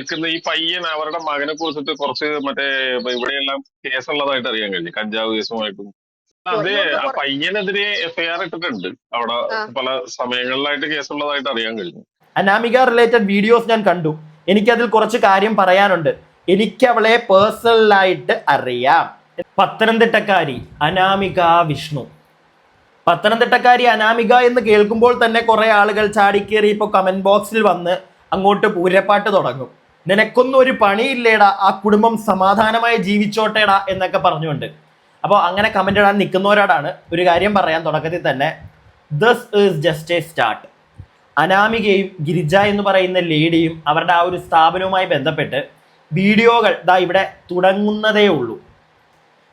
നിൽക്കുന്ന ഈ പയ്യൻ അവരുടെ മകനെ കുറിച്ചിട്ട് കുറച്ച് മറ്റേ ഇവിടെയെല്ലാം കേസുള്ളതായിട്ട് അറിയാൻ കഴിഞ്ഞു. കഞ്ചാവ് കേസുമായിട്ടും. അതെ ആ പയ്യനെതിരെ എഫ്ഐആർ ഇട്ടിട്ടുണ്ട്. അവിടെ പല സമയങ്ങളിലായിട്ട് കേസുള്ളതായിട്ട് അറിയാൻ കഴിഞ്ഞു. അനാമിക റിലേറ്റഡ് വീഡിയോസ് ഞാൻ കണ്ടു. എനിക്കതിൽ കുറച്ച് കാര്യം പറയാനുണ്ട്. എനിക്ക് അവളെ പേഴ്സണലായിട്ട് അറിയാം. പത്തനംതിട്ടക്കാരി അനാമിക വിഷ്ണു. പത്തനംതിട്ടക്കാരി അനാമിക എന്ന് കേൾക്കുമ്പോൾ തന്നെ കുറെ ആളുകൾ ചാടിക്കേറി ഇപ്പോൾ കമന്റ് ബോക്സിൽ വന്ന് അങ്ങോട്ട് പൂരപ്പാട്ട് തുടങ്ങും. നിനക്കൊന്നും ഒരു പണിയില്ലേടാ ആ കുടുംബം സമാധാനമായി ജീവിച്ചോട്ടേടാ എന്നൊക്കെ പറഞ്ഞുകൊണ്ട്. അപ്പോൾ അങ്ങനെ കമന്റ് ഇടാൻ നിൽക്കുന്നവരോടാണ് ഒരു കാര്യം പറയാൻ തുടക്കത്തിൽ തന്നെ this is just a start അനാമികയും Girija എന്ന് പറയുന്ന ലേഡിയും അവരുടെ ആ ഒരു സ്ഥാപനവുമായി ബന്ധപ്പെട്ട് വീഡിയോകൾ ദാ ഇവിടെ തുടങ്ങുന്നതേ ഉള്ളൂ.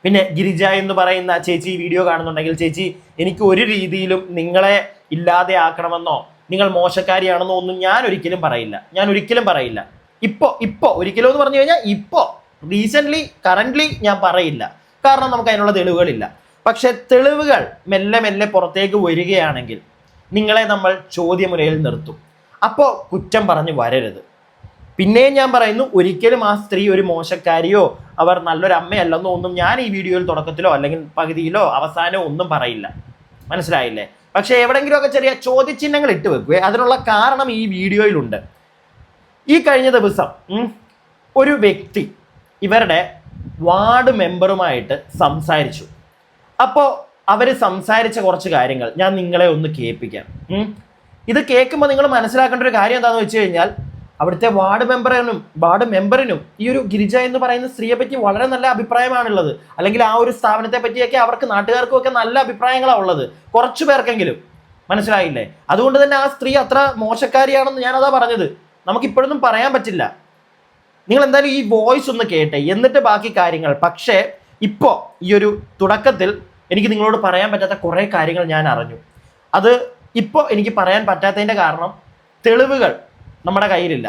പിന്നെ ഗിരിജ എന്ന് പറയുന്ന ചേച്ചി വീഡിയോ കാണുന്നുണ്ടെങ്കിൽ ചേച്ചി എനിക്ക് ഒരു രീതിയിലും നിങ്ങളെ ഇല്ലാതെ ആക്കണമെന്നോ നിങ്ങൾ മോശക്കാരിയാണെന്നോ ഒന്നും ഞാൻ ഒരിക്കലും പറയില്ല. ഞാൻ ഒരിക്കലും പറയില്ല. ഇപ്പോൾ ഇപ്പോൾ ഒരിക്കലും എന്ന് പറഞ്ഞു കഴിഞ്ഞാൽ ഇപ്പോൾ റീസെന്റ്ലി കറന്റ്ലി ഞാൻ പറയില്ല. കാരണം നമുക്ക് അതിനുള്ള തെളിവുകളില്ല. പക്ഷെ തെളിവുകൾ മെല്ലെ മെല്ലെ പുറത്തേക്ക് വരികയാണെങ്കിൽ നിങ്ങളെ നമ്മൾ ചോദ്യമുരയിൽ നിർത്തും. അപ്പോൾ കുറ്റം പറഞ്ഞ് വരരുത്. പിന്നെയും ഞാൻ പറയുന്നു ഒരിക്കലും ആ സ്ത്രീ ഒരു മോശക്കാരിയോ അവർ നല്ലൊരു അമ്മയല്ലെന്നോ ഒന്നും ഞാൻ ഈ വീഡിയോയിൽ തുടക്കത്തിലോ അല്ലെങ്കിൽ പകുതിയിലോ അവസാനമോ ഒന്നും പറയില്ല. മനസ്സിലായില്ലേ? പക്ഷേ എവിടെയെങ്കിലുമൊക്കെ ചെറിയ ചോദ്യചിഹ്നങ്ങൾ ഇട്ട് വെക്കുക അതിനുള്ള കാരണം ഈ വീഡിയോയിലുണ്ട്. ഈ കഴിഞ്ഞ ദിവസം ഒരു വ്യക്തി ഇവരുടെ വാർഡ് മെമ്പറുമായിട്ട് സംസാരിച്ചു. അപ്പോൾ അവർ സംസാരിച്ച കുറച്ച് കാര്യങ്ങൾ ഞാൻ നിങ്ങളെ ഒന്ന് കേൾപ്പിക്കാം. ഇത് കേൾക്കുമ്പോൾ നിങ്ങൾ മനസ്സിലാക്കേണ്ട ഒരു കാര്യം എന്താണെന്ന് വെച്ച് കഴിഞ്ഞാൽ അവിടുത്തെ വാർഡ് മെമ്പറിനും വാർഡ് മെമ്പറിനും ഈ ഒരു ഗിരിജ എന്ന് പറയുന്ന സ്ത്രീയെ പറ്റി വളരെ നല്ല അഭിപ്രായമാണുള്ളത്. അല്ലെങ്കിൽ ആ ഒരു സ്ഥാപനത്തെ പറ്റിയൊക്കെ അവർക്ക് നാട്ടുകാർക്കും ഒക്കെ നല്ല അഭിപ്രായങ്ങളാണ് ഉള്ളത്. കുറച്ചു പേർക്കെങ്കിലും. മനസ്സിലായില്ലേ? അതുകൊണ്ട് തന്നെ ആ സ്ത്രീ അത്ര മോശക്കാരിയാണെന്ന് ഞാനതാ പറഞ്ഞത്. നമുക്ക് ഇപ്പോഴൊന്നും പറയാൻ പറ്റില്ല. നിങ്ങൾ എന്തായാലും ഈ വോയിസ് ഒന്ന് കേട്ടെ എന്നിട്ട് ബാക്കി കാര്യങ്ങൾ. പക്ഷേ ഇപ്പോൾ ഈ ഒരു തുടക്കത്തിൽ എനിക്ക് നിങ്ങളോട് പറയാൻ പറ്റാത്ത കുറേ കാര്യങ്ങൾ ഞാൻ അറിഞ്ഞു. അത് ഇപ്പോൾ എനിക്ക് പറയാൻ പറ്റാത്തതിന്റെ കാരണം തെളിവുകൾ നമ്മുടെ കയ്യിലില്ല.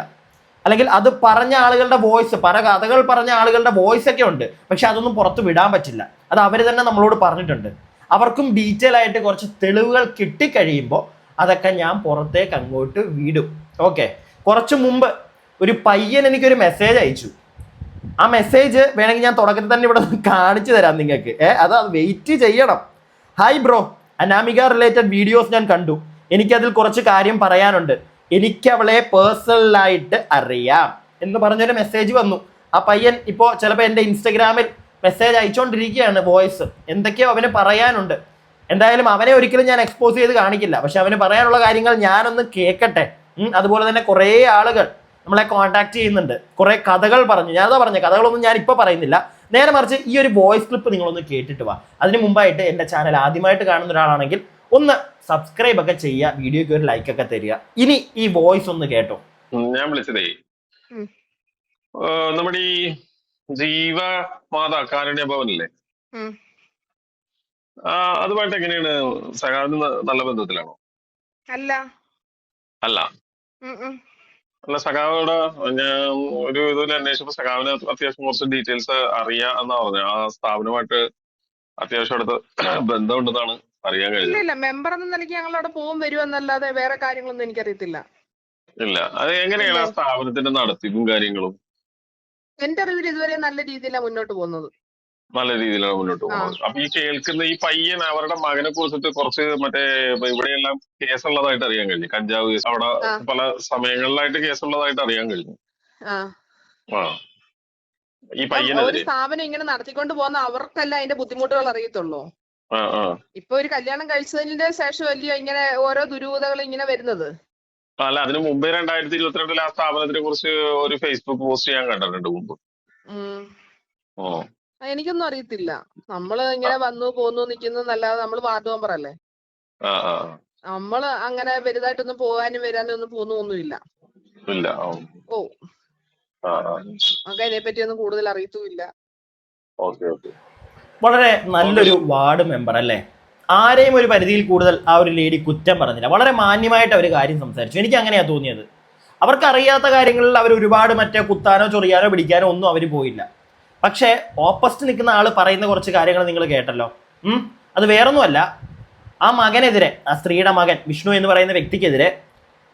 അല്ലെങ്കിൽ അത് പറഞ്ഞ ആളുകളുടെ വോയിസ് പല കഥകൾ പറഞ്ഞ ആളുകളുടെ വോയിസ് ഒക്കെ ഉണ്ട് പക്ഷെ അതൊന്നും പുറത്ത് വിടാൻ പറ്റില്ല. അത് അവർ തന്നെ നമ്മളോട് പറഞ്ഞിട്ടുണ്ട്. അവർക്കും ഡീറ്റെയിൽ ആയിട്ട് കുറച്ച് തെളിവുകൾ കിട്ടിക്കഴിയുമ്പോൾ അതൊക്കെ ഞാൻ പുറത്തേക്ക് അങ്ങോട്ട് വിടും. ഓക്കെ കുറച്ച് മുമ്പ് ഒരു പയ്യൻ എനിക്കൊരു മെസ്സേജ് അയച്ചു. ആ മെസ്സേജ് വേണമെങ്കിൽ ഞാൻ തുടക്കത്തിൽ തന്നെ ഇവിടെ കാണിച്ചു തരാം നിങ്ങൾക്ക്. ഏ അത് വെയിറ്റ് ചെയ്യണം. Hi bro Anamika related videos ഞാൻ കണ്ടു. എനിക്കതിൽ കുറച്ച് കാര്യം പറയാനുണ്ട്. എനിക്ക് അവളെ പേഴ്സണലായിട്ട് അറിയാം എന്ന് പറഞ്ഞൊരു മെസ്സേജ് വന്നു. ആ പയ്യൻ ഇപ്പോൾ ചിലപ്പോൾ എന്റെ ഇൻസ്റ്റഗ്രാമിൽ മെസ്സേജ് അയച്ചുകൊണ്ടിരിക്കുകയാണ് വോയിസ് എന്തൊക്കെയോ അവന് പറയാനുണ്ട്. എന്തായാലും അവനെ ഒരിക്കലും ഞാൻ എക്സ്പോസ് ചെയ്ത് കാണിക്കില്ല. പക്ഷെ അവന് പറയാനുള്ള കാര്യങ്ങൾ ഞാനൊന്ന് കേൾക്കട്ടെ അതുപോലെ തന്നെ കുറേ ആളുകൾ നമ്മളെ കോൺടാക്ട് ചെയ്യുന്നുണ്ട്. കുറേ കഥകൾ പറഞ്ഞു. ഞാനതാ പറഞ്ഞ കഥകളൊന്നും ഞാൻ ഇപ്പോൾ പറയുന്നില്ല. നേരെ മറിച്ച് ഈ ഒരു വോയിസ് ക്ലിപ്പ് നിങ്ങളൊന്ന് കേട്ടിട്ട് വാ. അതിന് മുമ്പായിട്ട് എന്റെ ചാനൽ ആദ്യമായിട്ട് കാണുന്ന ഒരാളാണെങ്കിൽ ഒന്ന് സബ്സ്ക്രൈബ് ഒക്കെ ചെയ്യുക വീഡിയോക്ക് ഒരു ലൈക്ക് ഒക്കെ തരിക. ഇനി ഈ വോയിസ് ഒന്ന് കേട്ടോ. ഞാൻ വിളിച്ചതേ. നമ്മുടെ ഈ ജീവ മാതാ കാരുണ്യ ഭവനില്ലേ ആ, അതുമായിട്ട് എങ്ങനെയാണ് സഹാബിന് നല്ല ബന്ധത്തിലാണോ? അല്ല. അല്ല. അല്ല സഖാവോട് ഞാൻ ഒരു ഇതിൽ അന്വേഷിച്ചപ്പോ സഖാവിന് അത്യാവശ്യം കുറച്ച് ഡീറ്റെയിൽസ് അറിയാം എന്നാ പറഞ്ഞു ആ സ്ഥാപനമായിട്ട് അത്യാവശ്യം അടുത്ത് ബന്ധമുണ്ടെന്നാണ് അറിയാൻ ഇല്ല കഴിഞ്ഞത്. ഇല്ല മെമ്പർ എന്ന നിലയ്ക്ക് ഞങ്ങൾ അവിടെ പോകും വരുമെന്നല്ലാതെ വേറെ കാര്യങ്ങളൊന്നും എനിക്കറിയത്തില്ല. ഇല്ല അത് എങ്ങനെയാണ് ആ സ്ഥാപനത്തിന്റെ നടത്തിപ്പും കാര്യങ്ങളും? എന്റെ അറിവിൽ ഇതുവരെ നല്ല രീതിയിലാണ് മുന്നോട്ട് പോകുന്നത്. നല്ല രീതിയിലാണ് മുന്നോട്ട് പോകുന്നത്. അപ്പൊ ഈ കേൾക്കുന്ന ഈ പയ്യൻ അവരുടെ മകനെ കുറിച്ചിട്ട് കുറച്ച് മറ്റേ ഇവിടെയെല്ലാം കേസുള്ളതായിട്ട് അറിയാൻ കഴിഞ്ഞു. കഞ്ചാവ് കേസ് അവിടെ പല സമയങ്ങളിലായിട്ട് കേസുള്ളതായിട്ട് അറിയാൻ കഴിഞ്ഞു. ആ. ഈ പയ്യനെ ഒരു സ്ഥാപനം ഇങ്ങനെ നടത്തിക്കൊണ്ട് പോകുന്ന അവർക്കല്ല അതിന്റെ ബുദ്ധിമുട്ടുകൾ അറിയത്തുള്ളൂ? ഇപ്പൊ ഒരു കല്യാണം കഴിച്ചതിന്റെ ശേഷം വലിയ ഇങ്ങനെ ഓരോ ദുരൂഹതകൾ ഇങ്ങനെ വരുന്നത്? അല്ല അതിന് മുമ്പേ രണ്ടായിരത്തി ഇരുപത്തിരണ്ടിൽ ആ സ്ഥാപനത്തിനെ കുറിച്ച് ഒരു ഫേസ്ബുക്ക് പോസ്റ്റ് ചെയ്യാൻ കണ്ടിട്ടുണ്ട് മുമ്പ്. ഓ എനിക്കൊന്നും അറിയത്തില്ല. നമ്മൾ ഇങ്ങനെ വന്നു പോന്നു നിക്കുന്നു എന്നല്ലാതെ നമ്മൾ വാർഡ് മെമ്പർ അല്ലേ? നമ്മൾ അങ്ങനെ വലുതായിട്ടൊന്നും പോകാനും വരാനും ഒന്നും പോകുന്നൊന്നുമില്ല. ഇല്ല ഓ ഓ. ആ ആ. നമുക്ക് ഒന്നും കൂടുതൽ അറിയത്തുമില്ല. Okay okay. വളരെ നല്ലൊരു വാർഡ് മെമ്പർ അല്ലേ? ആരെയും ഒരു പരിധിയിൽ കൂടുതൽ ആ ഒരു ലേഡി കുറ്റം പറഞ്ഞില്ല. വളരെ മാന്യമായിട്ട് അവർ കാര്യം സംസാരിച്ചു. എനിക്ക് അങ്ങനെയാ തോന്നിയത്. അവർക്ക് അറിയാത്ത കാര്യങ്ങളിൽ അവർ ഒരുപാട് മറ്റേ കുത്താനോ ചൊറിയാനോ പിടിക്കാനോ ഒന്നും അവർ പോയില്ല. പക്ഷേ ഓപ്പോസിറ്റ് നിൽക്കുന്ന ആൾ പറയുന്ന കുറച്ച് കാര്യങ്ങൾ നിങ്ങൾ കേട്ടല്ലോ? അത് വേറൊന്നുമല്ല. ആ മകനെതിരെ ആ സ്ത്രീയുടെ മകൻ വിഷ്ണു എന്ന് പറയുന്ന വ്യക്തിക്കെതിരെ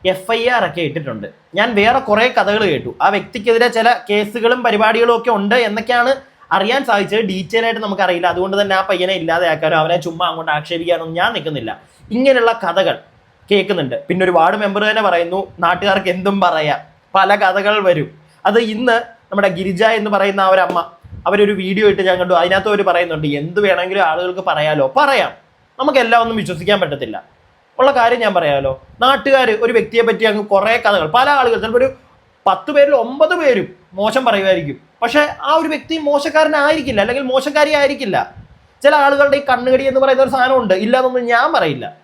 എഫ് ഐ ആർ ഒക്കെ ഇട്ടിട്ടുണ്ട്. ഞാൻ വേറെ കുറേ കഥകൾ കേട്ടു. ആ വ്യക്തിക്കെതിരെ ചില കേസുകളും പരിപാടികളും ഒക്കെ ഉണ്ട് എന്നൊക്കെയാണ് അറിയാൻ സാധിച്ചത്. ഡീറ്റെയിൽ ആയിട്ട് നമുക്കറിയില്ല. അതുകൊണ്ട് തന്നെ ആ പയ്യനെ ഇല്ലാതെയാക്കാനോ അവനെ ചുമ്മാ അങ്ങോട്ട് ആക്ഷേപിക്കാനോ ഞാൻ നിൽക്കുന്നില്ല. ഇങ്ങനെയുള്ള കഥകൾ കേൾക്കുന്നുണ്ട്. പിന്നെ ഒരു വാർഡ് മെമ്പർ തന്നെ പറയുന്നു നാട്ടുകാർക്ക് എന്തും പറയാം. പല കഥകൾ വരും. അത് ഇന്ന് നമ്മുടെ ഗിരിജ എന്ന് പറയുന്ന ആ ഒരു അമ്മ അവരൊരു വീഡിയോ ഇട്ട് ഞാൻ കണ്ടു. അതിനകത്ത് അവർ പറയുന്നുണ്ട് എന്ത് വേണമെങ്കിലും ആളുകൾക്ക് പറയാലോ? പറയാം. നമുക്ക് എല്ലാം ഒന്നും വിശ്വസിക്കാൻ പറ്റത്തില്ല. ഉള്ള കാര്യം ഞാൻ പറയാമല്ലോ നാട്ടുകാർ ഒരു വ്യക്തിയെ പറ്റി അങ്ങ് കുറേ കഥകൾ പല ആളുകൾ ചിലപ്പോൾ ഒരു പത്ത് പേരിൽ ഒമ്പത് പേരും മോശം പറയുമായിരിക്കും. പക്ഷേ ആ ഒരു വ്യക്തി മോശക്കാരനായിരിക്കില്ല അല്ലെങ്കിൽ മോശക്കാരി ആയിരിക്കില്ല. ചില ആളുകളുടെ ഈ കണ്ണുകടി എന്ന് പറയുന്ന ഒരു സാധനമുണ്ട് ഇല്ലാന്നൊന്നും ഞാൻ പറയില്ല.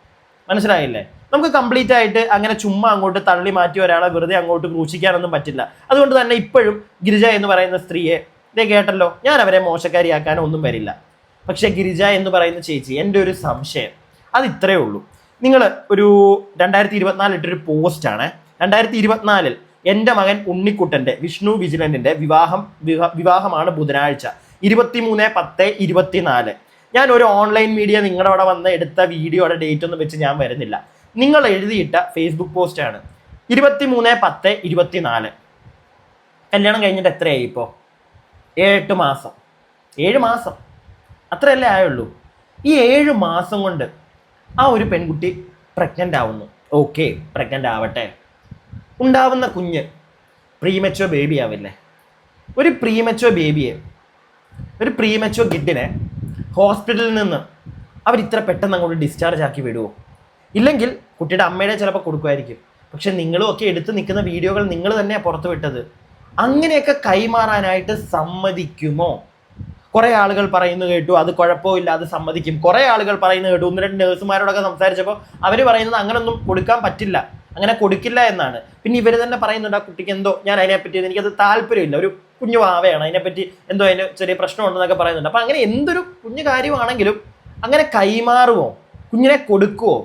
മനസ്സിലായില്ലേ? നമുക്ക് കംപ്ലീറ്റ് ആയിട്ട് അങ്ങനെ ചുമ്മാ അങ്ങോട്ട് തള്ളി മാറ്റി ഒരാളെ വെറുതെ അങ്ങോട്ട് ക്രൂശിക്കാനൊന്നും പറ്റില്ല. അതുകൊണ്ട് തന്നെ ഇപ്പോഴും ഗിരിജ എന്ന് പറയുന്ന സ്ത്രീയെ ഇതേ കേട്ടല്ലോ ഞാൻ അവരെ മോശക്കാരിയാക്കാനോ ഒന്നും വരില്ല. പക്ഷെ ഗിരിജ എന്ന് പറയുന്ന ചേച്ചി എന്റെ ഒരു സംശയം. അത് ഇത്രയേ ഉള്ളൂ. നിങ്ങൾ ഒരു രണ്ടായിരത്തി ഇരുപത്തിനാല് ഇട്ടൊരു പോസ്റ്റാണ് രണ്ടായിരത്തി ഇരുപത്തിനാലിൽ എന്റെ മകൻ ഉണ്ണിക്കുട്ടന്റെ വിഷ്ണു വിജിലന്റിന്റെ വിവാഹം വിവാഹമാണ് ബുധനാഴ്ച. ഇരുപത്തിമൂന്ന് പത്ത് ഇരുപത്തിനാല്. ഞാൻ ഒരു ഓൺലൈൻ മീഡിയ നിങ്ങളുടെ അവിടെ വന്ന് എടുത്ത വീഡിയോയുടെ ഡേറ്റ് ഒന്നും വെച്ച് ഞാൻ വരുന്നില്ല. നിങ്ങൾ എഴുതിയിട്ട ഫേസ്ബുക്ക് പോസ്റ്റാണ് ഇരുപത്തി മൂന്ന് പത്ത് ഇരുപത്തിനാല്. കല്യാണം കഴിഞ്ഞിട്ട് എത്രയായി ഇപ്പോൾ ഏഴെട്ട് മാസം. ഏഴ് മാസം. അത്രയല്ലേ ആയുള്ളൂ. ഈ ഏഴ് മാസം കൊണ്ട് ആ ഒരു പെൺകുട്ടി പ്രഗ്നന്റ് ആവുന്നു. ഓക്കെ പ്രഗ്നന്റ് ആവട്ടെ. ഉണ്ടാവുന്ന കുഞ്ഞ് പ്രീമച്ചോ ബേബി ആവില്ലേ? ഒരു പ്രീമച്ചോ ബേബിയെ ഒരു പ്രീമച്ചോ കിഡിനെ ഹോസ്പിറ്റലിൽ നിന്ന് അവർ ഇത്ര പെട്ടെന്ന് അങ്ങോട്ട് ഡിസ്ചാർജ് ആക്കി വിടുമോ ഇല്ലെങ്കിൽ കുട്ടിയുടെ അമ്മയുടെ ചിലപ്പോൾ കൊടുക്കുമായിരിക്കും. പക്ഷെ നിങ്ങളും ഒക്കെ എടുത്ത് നിൽക്കുന്ന വീഡിയോകൾ നിങ്ങൾ തന്നെയാണ് പുറത്തു വിട്ടത്. അങ്ങനെയൊക്കെ കൈമാറാനായിട്ട് സമ്മതിക്കുമോ? കുറേ ആളുകൾ പറയുന്നു കേട്ടു അത് കുഴപ്പമില്ല അത് സമ്മതിക്കും. കുറേ ആളുകൾ പറയുന്നു കേട്ടു. ഒന്ന് രണ്ട് നേഴ്സുമാരോടൊക്കെ സംസാരിച്ചപ്പോൾ അവർ പറയുന്നത് അങ്ങനൊന്നും കൊടുക്കാൻ പറ്റില്ല അങ്ങനെ കൊടുക്കില്ല എന്നാണ്. പിന്നെ ഇവർ തന്നെ പറയുന്നുണ്ട് ആ കുട്ടിക്ക് എന്തോ ഞാൻ അതിനെപ്പറ്റി എനിക്കത് താല്പര്യമില്ല ഒരു കുഞ്ഞു വാവയാണ് അതിനെപ്പറ്റി എന്തോ അതിന് ചെറിയ പ്രശ്നമുണ്ടെന്നൊക്കെ പറയുന്നുണ്ട്. അപ്പം അങ്ങനെ എന്തൊരു കുഞ്ഞു കാര്യമാണെങ്കിലും അങ്ങനെ കൈമാറുമോ? കുഞ്ഞിനെ കൊടുക്കുമോ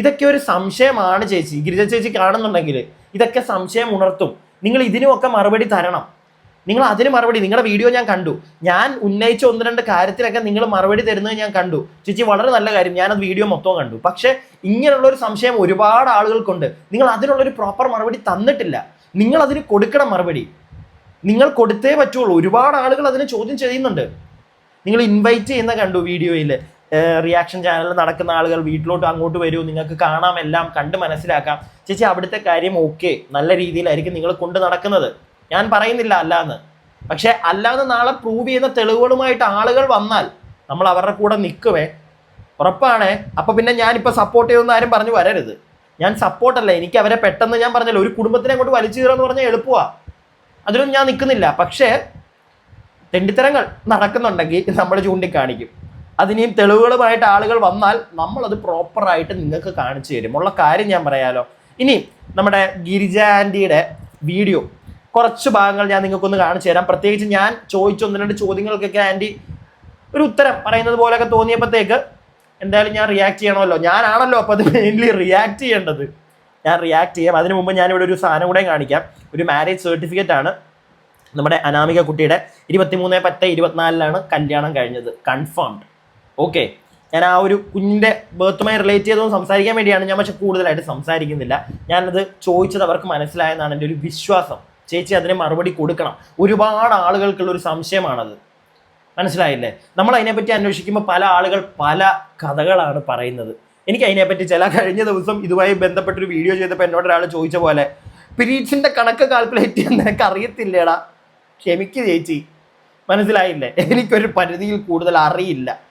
ഇതൊക്കെ ഒരു സംശയമാണ് ചേച്ചി. ഗിരിജ ചേച്ചി കാണുന്നുണ്ടെങ്കിൽ ഇതൊക്കെ സംശയം ഉണർത്തും. നിങ്ങൾ ഇതിനുമൊക്കെ മറുപടി തരണം. നിങ്ങൾ അതിന് മറുപടി നിങ്ങളുടെ വീഡിയോ ഞാൻ കണ്ടു. ഞാൻ ഉന്നയിച്ച ഒന്ന് രണ്ട് കാര്യത്തിലൊക്കെ നിങ്ങൾ മറുപടി തരുന്നത് ഞാൻ കണ്ടു. ചേച്ചി വളരെ നല്ല കാര്യം ഞാനത് വീഡിയോ മൊത്തം കണ്ടു. പക്ഷേ ഇങ്ങനെയുള്ള ഒരു സംശയം ഒരുപാട് ആളുകൾക്കുണ്ട്. നിങ്ങൾ അതിനുള്ളൊരു പ്രോപ്പർ മറുപടി തന്നിട്ടില്ല. നിങ്ങൾ അതിന് കൊടുക്കണം മറുപടി. നിങ്ങൾ കൊടുത്തേ പറ്റുള്ളൂ. ഒരുപാട് ആളുകൾ അതിന് ചോദ്യം ചെയ്യുന്നുണ്ട്. നിങ്ങൾ ഇൻവൈറ്റ് ചെയ്യുന്ന കണ്ടു വീഡിയോയിൽ റിയാക്ഷൻ ചാനലിൽ നടക്കുന്ന ആളുകൾ വീട്ടിലോട്ട് അങ്ങോട്ട് വരൂ നിങ്ങൾക്ക് കാണാം എല്ലാം കണ്ട് മനസ്സിലാക്കാം. ചേച്ചി അവിടുത്തെ കാര്യം ഓക്കെ നല്ല രീതിയിലായിരിക്കും നിങ്ങൾ കൊണ്ട് നടക്കുന്നത്. ഞാൻ പറയുന്നില്ല അല്ലാന്ന്. പക്ഷെ അല്ലാതെ നാളെ പ്രൂവ് ചെയ്യുന്ന തെളിവുകളുമായിട്ട് ആളുകൾ വന്നാൽ നമ്മൾ അവരുടെ കൂടെ നിൽക്കുവേ. ഉറപ്പാണേ? അപ്പൊ പിന്നെ ഞാൻ ഞാനിപ്പോൾ സപ്പോർട്ട് ചെയ്യുമെന്ന് ആരും പറഞ്ഞു വരരുത്. ഞാൻ സപ്പോർട്ടല്ല എനിക്ക് അവരെ പെട്ടെന്ന് ഞാൻ പറഞ്ഞല്ലോ ഒരു കുടുംബത്തിനെ കൊണ്ട് വലിച്ചു കയറുക എന്ന് പറഞ്ഞാൽ എളുപ്പമാ. അതിലൊന്നും ഞാൻ നിൽക്കുന്നില്ല. പക്ഷേ തെണ്ടിത്തരങ്ങൾ നടക്കുന്നുണ്ടെങ്കിൽ നമ്മൾ ചൂണ്ടിക്കാണിക്കും. അതിനെയും തെളിവുകളുമായിട്ട് ആളുകൾ വന്നാൽ നമ്മളത് പ്രോപ്പറായിട്ട് നിങ്ങൾക്ക് കാണിച്ചു തരും. ഉള്ള കാര്യം ഞാൻ പറയാലോ. ഇനി നമ്മുടെ ഗിരിജ ആന്റിയുടെ വീഡിയോ. കുറച്ച് ഭാഗങ്ങൾ ഞാൻ നിങ്ങൾക്കൊന്ന് കാണിച്ചു തരാം. പ്രത്യേകിച്ച് ഞാൻ ചോദിച്ച ഒന്ന് രണ്ട് ചോദ്യങ്ങൾക്കൊക്കെ ആന്റി ഒരു ഉത്തരം പറയുന്നത് പോലെയൊക്കെ തോന്നിയപ്പോഴത്തേക്ക് എന്തായാലും ഞാൻ റിയാക്ട് ചെയ്യണമല്ലോ. ഞാനാണല്ലോ അപ്പോൾ അത് മെയിൻലി റിയാക്ട് ചെയ്യേണ്ടത്. ഞാൻ റിയാക്ട് ചെയ്യാം. അതിനു മുമ്പ് ഞാനിവിടെ ഒരു സാധനം കൂടെ കാണിക്കാം. ഒരു മാരേജ് സർട്ടിഫിക്കറ്റ് ആണ്. നമ്മുടെ അനാമിക കുട്ടിയുടെ ഇരുപത്തിമൂന്ന് പത്ത് ഇരുപത്തിനാലിലാണ് കല്യാണം കഴിഞ്ഞത്. കൺഫേംഡ് ഓക്കെ ഞാൻ ആ ഒരു കുഞ്ഞിന്റെ ബർത്തുമായി റിലേറ്റ് ചെയ്തൊന്നും സംസാരിക്കാൻ വേണ്ടിയാണ് ഞാൻ പക്ഷെ കൂടുതലായിട്ട് സംസാരിക്കുന്നില്ല. ഞാനത് ചോദിച്ചത് അവർക്ക് മനസ്സിലായെന്നാണ് എന്റെ ഒരു വിശ്വാസം. ചേച്ചി അതിന് മറുപടി കൊടുക്കണം. ഒരുപാട് ആളുകൾക്കുള്ള ഒരു സംശയമാണത്. മനസ്സിലായില്ലേ? നമ്മൾ അതിനെപ്പറ്റി അന്വേഷിക്കുമ്പോൾ പല ആളുകൾ പല കഥകളാണ് പറയുന്നത്. എനിക്ക് അതിനെപ്പറ്റി ചില കഴിഞ്ഞ ദിവസം ഇതുമായി ബന്ധപ്പെട്ടൊരു വീഡിയോ ചെയ്തപ്പോൾ എന്നോട് ഒരാൾ ചോദിച്ച പോലെ പിരീഡ്സിന്റെ കണക്ക് കാൽക്കുലേറ്റ് ചെയ്യാൻ നിനക്ക് അറിയത്തില്ലേടാ? ക്ഷമിക്ക് ചേച്ചി. മനസ്സിലായില്ലേ? എനിക്കൊരു പരിധിയിൽ കൂടുതൽ അറിയില്ല.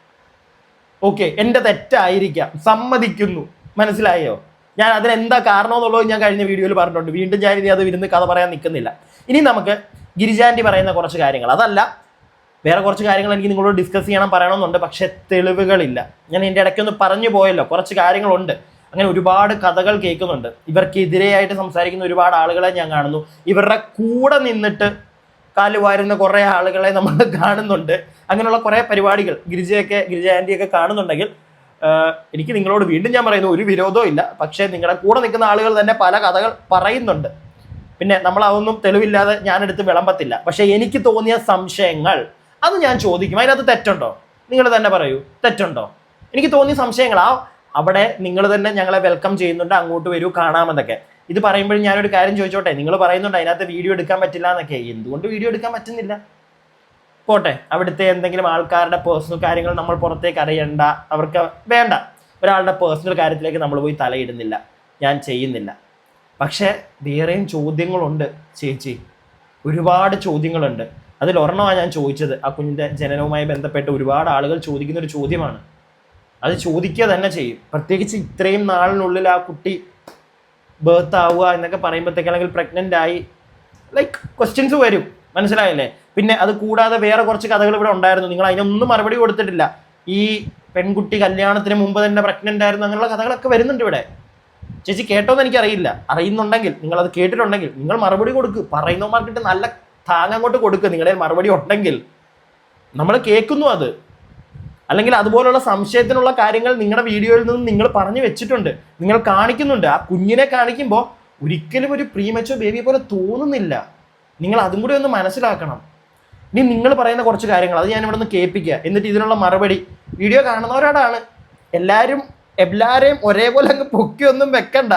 ഓക്കെ എന്റെ തെറ്റായിരിക്കാം. സമ്മതിക്കുന്നു. മനസ്സിലായോ? ഞാൻ അതിന് എന്താ കാരണം എന്നുള്ളത് ഞാൻ കഴിഞ്ഞ വീഡിയോയിൽ പറഞ്ഞിട്ടുണ്ട്. വീണ്ടും ഞാൻ ഇനി അത് ഇരുന്ന് കഥ പറയാൻ നിൽക്കുന്നില്ല. ഇനി നമുക്ക് ഗിരിജാന്റി പറയുന്ന കുറച്ച് കാര്യങ്ങൾ. അതല്ല വേറെ കുറച്ച് കാര്യങ്ങൾ എനിക്ക് നിങ്ങളോട് ഡിസ്കസ് ചെയ്യണം പറയണമെന്നുണ്ട് പക്ഷേ തെളിവുകളില്ല. ഞാൻ എന്റെ ഇടയ്ക്കൊന്ന് പറഞ്ഞു പോയല്ലോ. കുറച്ച് കാര്യങ്ങളുണ്ട്. അങ്ങനെ ഒരുപാട് കഥകൾ കേൾക്കുന്നുണ്ട്. ഇവർക്കെതിരെയായിട്ട് സംസാരിക്കുന്ന ഒരുപാട് ആളുകളെ ഞാൻ കാണുന്നു. ഇവരുടെ കൂടെ നിന്നിട്ട് കാൽ വാരുന്ന കുറേ ആളുകളെ നമ്മൾ കാണുന്നുണ്ട്. അങ്ങനെയുള്ള കുറേ പരിപാടികൾ ഗിരിജയൊക്കെ ഗിരിജ ആന്റിയൊക്കെ കാണുന്നുണ്ടെങ്കിൽ എനിക്ക് നിങ്ങളോട് വീണ്ടും ഞാൻ പറയുന്നു ഒരു വിരോധവും ഇല്ല. പക്ഷേ നിങ്ങളുടെ കൂടെ നിൽക്കുന്ന ആളുകൾ തന്നെ പല കഥകൾ പറയുന്നുണ്ട്. പിന്നെ നമ്മൾ അതൊന്നും തെളിവില്ലാതെ ഞാൻ എടുത്ത് വിളമ്പത്തില്ല. പക്ഷേ എനിക്ക് തോന്നിയ സംശയങ്ങൾ അത് ഞാൻ ചോദിക്കും. അതിനകത്ത് തെറ്റുണ്ടോ? നിങ്ങൾ തന്നെ പറയൂ. തെറ്റുണ്ടോ? എനിക്ക് തോന്നിയ സംശയങ്ങൾ ആ അവിടെ നിങ്ങൾ തന്നെ ഞങ്ങളെ വെൽക്കം ചെയ്യുന്നുണ്ട് അങ്ങോട്ട് വരൂ കാണാമെന്നൊക്കെ. ഇത് പറയുമ്പോഴും ഞാനൊരു കാര്യം ചോദിച്ചോട്ടെ? നിങ്ങൾ പറയുന്നുണ്ട് അതിനകത്ത് വീഡിയോ എടുക്കാൻ പറ്റില്ല എന്നൊക്കെ. എന്തുകൊണ്ട് വീഡിയോ എടുക്കാൻ പറ്റുന്നില്ല? പോട്ടെ അവിടുത്തെ എന്തെങ്കിലും ആൾക്കാരുടെ പേഴ്സണൽ കാര്യങ്ങൾ നമ്മൾ പുറത്തേക്ക് അറിയണ്ട. അവർക്ക് വേണ്ട. ഒരാളുടെ പേഴ്സണൽ കാര്യത്തിലേക്ക് നമ്മൾ പോയി തലയിടുന്നില്ല. ഞാൻ ചെയ്യുന്നില്ല. പക്ഷേ വേറെയും ചോദ്യങ്ങളുണ്ട് ചേച്ചി. ഒരുപാട് ചോദ്യങ്ങളുണ്ട്. അതിൽ ഒരെണ്ണമാണ് ഞാൻ ചോദിച്ചത്. ആ കുഞ്ഞിന്റെ ജനനവുമായി ബന്ധപ്പെട്ട് ഒരുപാട് ആളുകൾ ചോദിക്കുന്ന ഒരു ചോദ്യമാണ്. അത് ചോദിക്കുക തന്നെ ചെയ്യും. പ്രത്യേകിച്ച് ഇത്രയും നാളിനുള്ളിൽ ആ കുട്ടി ബേർത്ത് ആവുക എന്നൊക്കെ പറയുമ്പോഴത്തേക്ക് അല്ലെങ്കിൽ പ്രഗ്നന്റ് ആയി ലൈക്ക് ക്വസ്റ്റ്യൻസ് വരും. മനസ്സിലായല്ലേ? പിന്നെ അത് കൂടാതെ വേറെ കുറച്ച് കഥകൾ ഇവിടെ ഉണ്ടായിരുന്നു. നിങ്ങൾ അതിനൊന്നും മറുപടി കൊടുത്തിട്ടില്ല. ഈ പെൺകുട്ടി കല്യാണത്തിന് മുമ്പ് തന്നെ പ്രഗ്നന്റ് ആയിരുന്നു അങ്ങനെയുള്ള കഥകളൊക്കെ വരുന്നുണ്ട് ഇവിടെ. ചേച്ചി കേട്ടോന്ന് എനിക്കറിയില്ല. അറിയുന്നുണ്ടെങ്കിൽ നിങ്ങൾ അത് കേട്ടിട്ടുണ്ടെങ്കിൽ നിങ്ങൾ മറുപടി കൊടുക്കുക പറയുന്നവന്മാർക്കിട്ട് നല്ല താങ്ങങ്ങോട്ട് കൊടുക്കുക കൊടുക്ക്. നിങ്ങളുടെ മറുപടി ഉണ്ടെങ്കിൽ. നമ്മൾ കേൾക്കുന്നു അത്. അല്ലെങ്കിൽ അതുപോലുള്ള സംശയത്തിനുള്ള കാര്യങ്ങൾ നിങ്ങളുടെ വീഡിയോയിൽ നിന്ന് നിങ്ങൾ പറഞ്ഞു വെച്ചിട്ടുണ്ട്. നിങ്ങൾ കാണിക്കുന്നുണ്ട്. ആ കുഞ്ഞിനെ കാണിക്കുമ്പോൾ ഒരിക്കലും ഒരു പ്രീമച്ചോ ബേബിയെ പോലെ തോന്നുന്നില്ല. നിങ്ങൾ അതും കൂടി ഒന്ന് മനസ്സിലാക്കണം. ഇനി നിങ്ങൾ പറയുന്ന കുറച്ച് കാര്യങ്ങൾ അത് ഞാൻ ഇവിടെ നിന്ന് കേൾപ്പിക്കുക എന്നിട്ട് ഇതിനുള്ള മറുപടി. വീഡിയോ കാണുന്നവരോടാണ് എല്ലാവരും എല്ലാവരെയും ഒരേപോലെ അങ്ങ് പൊക്കിയൊന്നും വെക്കണ്ട.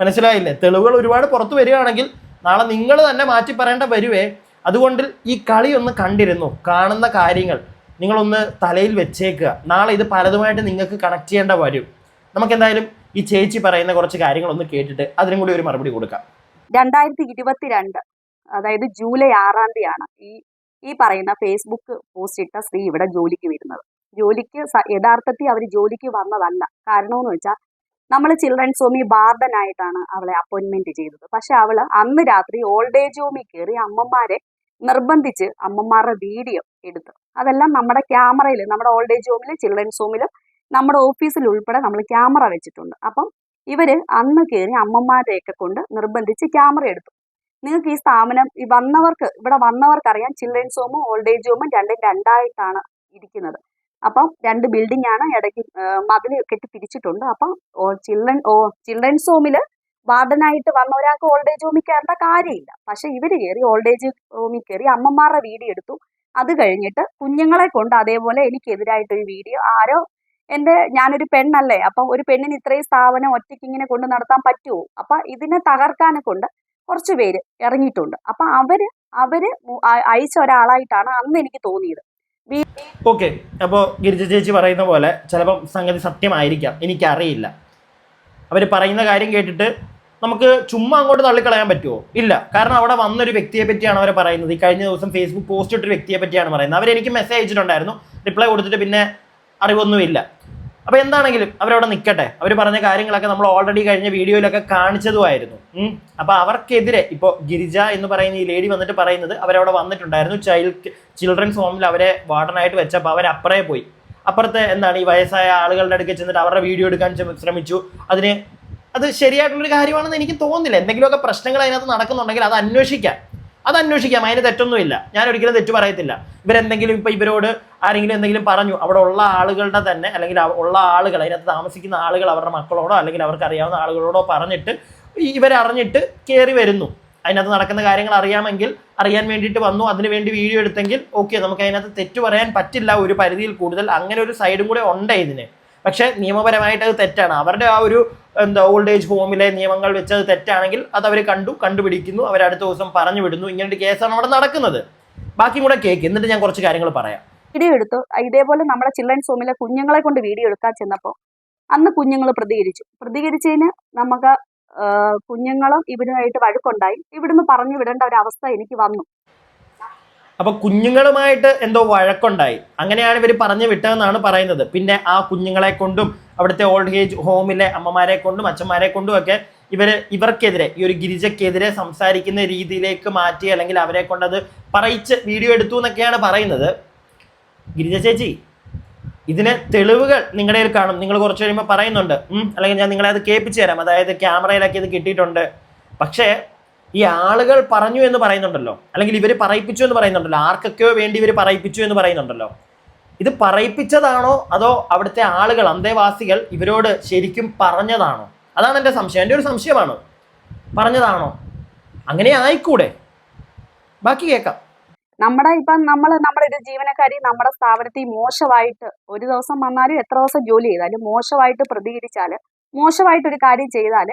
മനസ്സിലായില്ലേ? തെളിവുകൾ ഒരുപാട് പുറത്തു വരികയാണെങ്കിൽ നാളെ നിങ്ങൾ തന്നെ മാറ്റി പറയേണ്ട വരുവേ. അതുകൊണ്ട് ഈ കളി ഒന്ന് കണ്ടിരുന്നു. കാണുന്ന കാര്യങ്ങൾ. നിങ്ങളൊന്ന് തലയിൽ വെച്ചേക്കുക. നാളെ ഇത് പലതുമായിട്ട് നിങ്ങൾക്ക് കണക്ട് ചെയ്യേണ്ട വരും. നമുക്ക് എന്തായാലും ഈ ചേച്ചി പറയുന്ന കുറച്ച് കാര്യങ്ങളൊന്ന് കേട്ടിട്ട് അതിനും കൂടി ഒരു മറുപടി കൊടുക്കാം. രണ്ടായിരത്തി ഇരുപത്തിരണ്ട് അതായത് ജൂലൈ ആറാം തീയതിയാണ് ഈ ഈ പറയുന്ന ഫേസ്ബുക്ക് പോസ്റ്റ് ഇട്ട സ്ത്രീ ഇവിടെ ജോലിക്ക് വരുന്നത്. ജോലിക്ക് യഥാർത്ഥത്തിൽ അവർ ജോലിക്ക് വന്നതല്ല. കാരണമെന്ന് വെച്ചാൽ നമ്മൾ ചിൽഡ്രൻസ് ഹോമി ബാർഡനായിട്ടാണ് അവളെ അപ്പോയിന്റ്മെന്റ് ചെയ്തത്. പക്ഷെ അവൾ അന്ന് രാത്രി ഓൾഡ് ഏജ് ഹോമിൽ കയറി അമ്മമാരെ നിർബന്ധിച്ച് അമ്മമാരുടെ വീഡിയോ എടുത്തു. അതെല്ലാം നമ്മുടെ ക്യാമറയിൽ നമ്മുടെ ഓൾഡ് ഏജ് ഹോമിലും ചിൽഡ്രൻസ് ഹോമിലും നമ്മുടെ ഓഫീസിൽ ഉൾപ്പെടെ നമ്മൾ ക്യാമറ വെച്ചിട്ടുണ്ട്. അപ്പം ഇവർ അന്ന് കയറി അമ്മമാരെയൊക്കെ കൊണ്ട് നിർബന്ധിച്ച് ക്യാമറ എടുത്തു. നിങ്ങൾക്ക് ഈ സ്ഥാപനം ഈ വന്നവർക്ക് ഇവിടെ വന്നവർക്ക് അറിയാം ചിൽഡ്രൻസ് ഹോമും ഓൾഡ് ഏജ് ഹോമും രണ്ടും രണ്ടായിട്ടാണ് ഇരിക്കുന്നത്. അപ്പം രണ്ട് ബിൽഡിംഗ് ആണ് ഇടയ്ക്ക് മതിൽ കെട്ടി തിരിച്ചിട്ടുണ്ട്. അപ്പം ചിൽഡ്രൻ ഓ ചിൽഡ്രൻസ് ഹോമിൽ വാർഡനായിട്ട് വന്ന ഒരാൾക്ക് ഓൾഡ് ഏജ് ഹോമിൽ കയറേണ്ട കാര്യമില്ല. പക്ഷെ ഇവർ കയറി ഓൾഡ് ഏജ് ഹോമിൽ കയറി അമ്മമാരുടെ വീഡിയോ എടുത്തു. അത് കഴിഞ്ഞിട്ട് കുഞ്ഞുങ്ങളെ കൊണ്ട് അതേപോലെ എനിക്കെതിരായിട്ടൊരു വീഡിയോ. ആരോ എന്റെ ഞാനൊരു പെണ്ണല്ലേ അപ്പം ഒരു പെണ്ണിന് ഇത്രയും സ്ഥാപനം ഒറ്റയ്ക്ക് ഇങ്ങനെ കൊണ്ട് നടത്താൻ പറ്റുമോ അപ്പൊ ഇതിനെ തകർക്കാനെ കൊണ്ട് കുറച്ച് പേര് ഇറങ്ങിയിട്ടുണ്ട്. അപ്പൊ അവർ അവർ അയച്ച ഒരാളായിട്ടാണ് അന്ന് എനിക്ക് തോന്നിയത്. ഓക്കെ. അപ്പോൾ ഗിരിജ ചേച്ചി പറയുന്ന പോലെ ചിലപ്പം സംഗതി സത്യമായിരിക്കാം. എനിക്കറിയില്ല. അവർ പറയുന്ന കാര്യം കേട്ടിട്ട് നമുക്ക് ചുമ്മാ അങ്ങോട്ട് തള്ളിക്കളയാൻ പറ്റുമോ ഇല്ല. കാരണം അവിടെ വന്നൊരു വ്യക്തിയെ പറ്റിയാണ് അവർ പറയുന്നത്. ഈ കഴിഞ്ഞ ദിവസം ഫേസ്ബുക്ക് പോസ്റ്റ് ഇട്ടൊരു വ്യക്തിയെ പറ്റിയാണ് പറയുന്നത്. അവരെനിക്ക് മെസ്സേജ് അയച്ചിട്ടുണ്ടായിരുന്നു. റിപ്ലൈ കൊടുത്തിട്ട് പിന്നെ അറിവൊന്നുമില്ല അപ്പോൾ എന്താണെങ്കിലും അവരവിടെ നിൽക്കട്ടെ അവർ പറഞ്ഞ കാര്യങ്ങളൊക്കെ നമ്മൾ ഓൾറെഡി കഴിഞ്ഞ വീഡിയോയിലൊക്കെ കാണിച്ചതുമായിരുന്നു. അപ്പോൾ അവർക്കെതിരെ ഇപ്പോൾ ഗിരിജ എന്ന് പറയുന്ന ഈ ലേഡി വന്നിട്ട് പറയുന്നത് അവരവിടെ വന്നിട്ടുണ്ടായിരുന്നു. ചൈൽഡ് ചിൽഡ്രൻസ് ഹോമിൽ അവരെ വാർഡനായിട്ട് വെച്ചപ്പോൾ അവർ അപ്പുറേ പോയി. അപ്പുറത്തെ എന്താണ് ഈ വയസ്സായ ആളുകളുടെ അടുക്കൽ ചെന്നിട്ട് അവരുടെ വീഡിയോ എടുക്കാൻ ശ്രമിച്ചു. അതിന് അത് ശരിയായിട്ടുള്ളൊരു കാര്യമാണെന്ന് എനിക്ക് തോന്നുന്നില്ല. എന്തെങ്കിലുമൊക്കെ പ്രശ്നങ്ങൾ അതിനകത്ത് നടക്കുന്നുണ്ടെങ്കിൽ അത് അന്വേഷിക്കാം. അത് അന്വേഷിക്കാം. അതിന് തെറ്റൊന്നുമില്ല. ഞാൻ ഒരിക്കലും തെറ്റ് പറയത്തില്ല. ഇവരെന്തെങ്കിലും ഇപ്പം ഇവരോട് ആരെങ്കിലും എന്തെങ്കിലും പറഞ്ഞു അവിടെ ഉള്ള ആളുകളുടെ തന്നെ അല്ലെങ്കിൽ ഉള്ള ആളുകൾ അതിനകത്ത് താമസിക്കുന്ന ആളുകൾ അവരുടെ മക്കളോടോ അല്ലെങ്കിൽ അവർക്ക് അറിയാവുന്ന ആളുകളോടോ പറഞ്ഞിട്ട് ഇവരറിഞ്ഞിട്ട് കയറി വരുന്നു. അതിനകത്ത് നടക്കുന്ന കാര്യങ്ങൾ അറിയാമെങ്കിൽ അറിയാൻ വേണ്ടിയിട്ട് വന്നു അതിന് വേണ്ടി വീഡിയോ എടുത്തെങ്കിൽ ഓക്കെ നമുക്ക് അതിനകത്ത് തെറ്റ് പറയാൻ പറ്റില്ല. ഒരു പരിധിയിൽ കൂടുതൽ അങ്ങനെ ഒരു സൈഡും കൂടെ ഉണ്ട് ഇതിന്. പക്ഷേ നിയമപരമായിട്ട് അത് തെറ്റാണ്. അവരുടെ ആ ഒരു എന്താ ഓൾഡ് ഏജ് ഹോമിലെ നിയമങ്ങൾ വെച്ച് അത് തെറ്റാണെങ്കിൽ അത് അവർ കണ്ടു കണ്ടുപിടിക്കുന്നു അവർ അടുത്ത ദിവസം പറഞ്ഞു വിടുന്നു. ഇങ്ങനെ ഇങ്ങനൊരു കേസാണ് അവിടെ നടക്കുന്നത്. ബാക്കി കൂടെ കേക്ക്. എന്നിട്ട് ഞാൻ കുറച്ച് കാര്യങ്ങൾ പറയാം. വീഡിയോ എടുത്തു. ഇതേപോലെ നമ്മുടെ ചിൽഡ്രൻസ് ഹോമിലെ കുഞ്ഞുങ്ങളെ കൊണ്ട് വീഡിയോ എടുക്കാൻ ചെന്നപ്പോൾ അന്ന് കുഞ്ഞുങ്ങൾ പ്രതികരിച്ചു. പ്രതികരിച്ചതിന് നമുക്ക് കുഞ്ഞുങ്ങളും ഇവരുമായിട്ട് വഴക്കുണ്ടായി. ഇവിടുന്ന് പറഞ്ഞു വിടേണ്ട ഒരു അവസ്ഥ എനിക്ക് വന്നു. അപ്പൊ കുഞ്ഞുങ്ങളുമായിട്ട് എന്തോ വഴക്കുണ്ടായി. അങ്ങനെയാണ് ഇവർ പറഞ്ഞു വിട്ടതെന്നാണ് പറയുന്നത്. പിന്നെ ആ കുഞ്ഞുങ്ങളെ കൊണ്ടും അവിടുത്തെ ഓൾഡ് ഏജ് ഹോമിലെ അമ്മമാരെ കൊണ്ടും അച്ഛന്മാരെ കൊണ്ടും ഒക്കെ ഇവർ ഇവർക്കെതിരെ ഈ ഒരു ഗിരിജക്കെതിരെ സംസാരിക്കുന്ന രീതിയിലേക്ക് മാറ്റി അല്ലെങ്കിൽ അവരെ കൊണ്ടത് പറയിച്ച് വീഡിയോ എടുത്തു എന്നൊക്കെയാണ് പറയുന്നത്. ഗിരിജ ചേച്ചി ഇതിന് തെളിവുകൾ നിങ്ങളുടെ കാണും. നിങ്ങൾ കുറച്ച് കഴിയുമ്പോൾ പറയുന്നുണ്ട്. അല്ലെങ്കിൽ ഞാൻ നിങ്ങളെ അത് കേൾപ്പിച്ചു തരാം. അതായത് ക്യാമറയിലൊക്കെ ഇത് കിട്ടിയിട്ടുണ്ട്. പക്ഷേ ഈ ആളുകൾ പറഞ്ഞു എന്ന് പറയുന്നുണ്ടല്ലോ. അല്ലെങ്കിൽ ഇവർ പറയിപ്പിച്ചു എന്ന് പറയുന്നുണ്ടല്ലോ. ആർക്കൊക്കെയോ വേണ്ടി ഇവർ പറയിപ്പിച്ചു എന്ന് പറയുന്നുണ്ടല്ലോ. ഇത് പറയിപ്പിച്ചതാണോ അതോ അവിടുത്തെ ആളുകൾ അന്തേവാസികൾ ഇവരോട് ശരിക്കും പറഞ്ഞതാണോ? അതാണ് എന്റെ സംശയം. എന്റെ ഒരു സംശയമാണ്. പറഞ്ഞതാണോ? അങ്ങനെ ആയിക്കൂടെ? ബാക്കി കേൾക്കാം. നമ്മുടെ ഇപ്പം നമ്മൾ നമ്മുടെ ഒരു ജീവനക്കാരി നമ്മുടെ സ്ഥാപനത്തിൽ മോശമായിട്ട് ഒരു ദിവസം വന്നാലും എത്ര ദിവസം ജോലി ചെയ്താലും മോശമായിട്ട് പ്രതികരിച്ചാൽ മോശമായിട്ട് ഒരു കാര്യം ചെയ്താൽ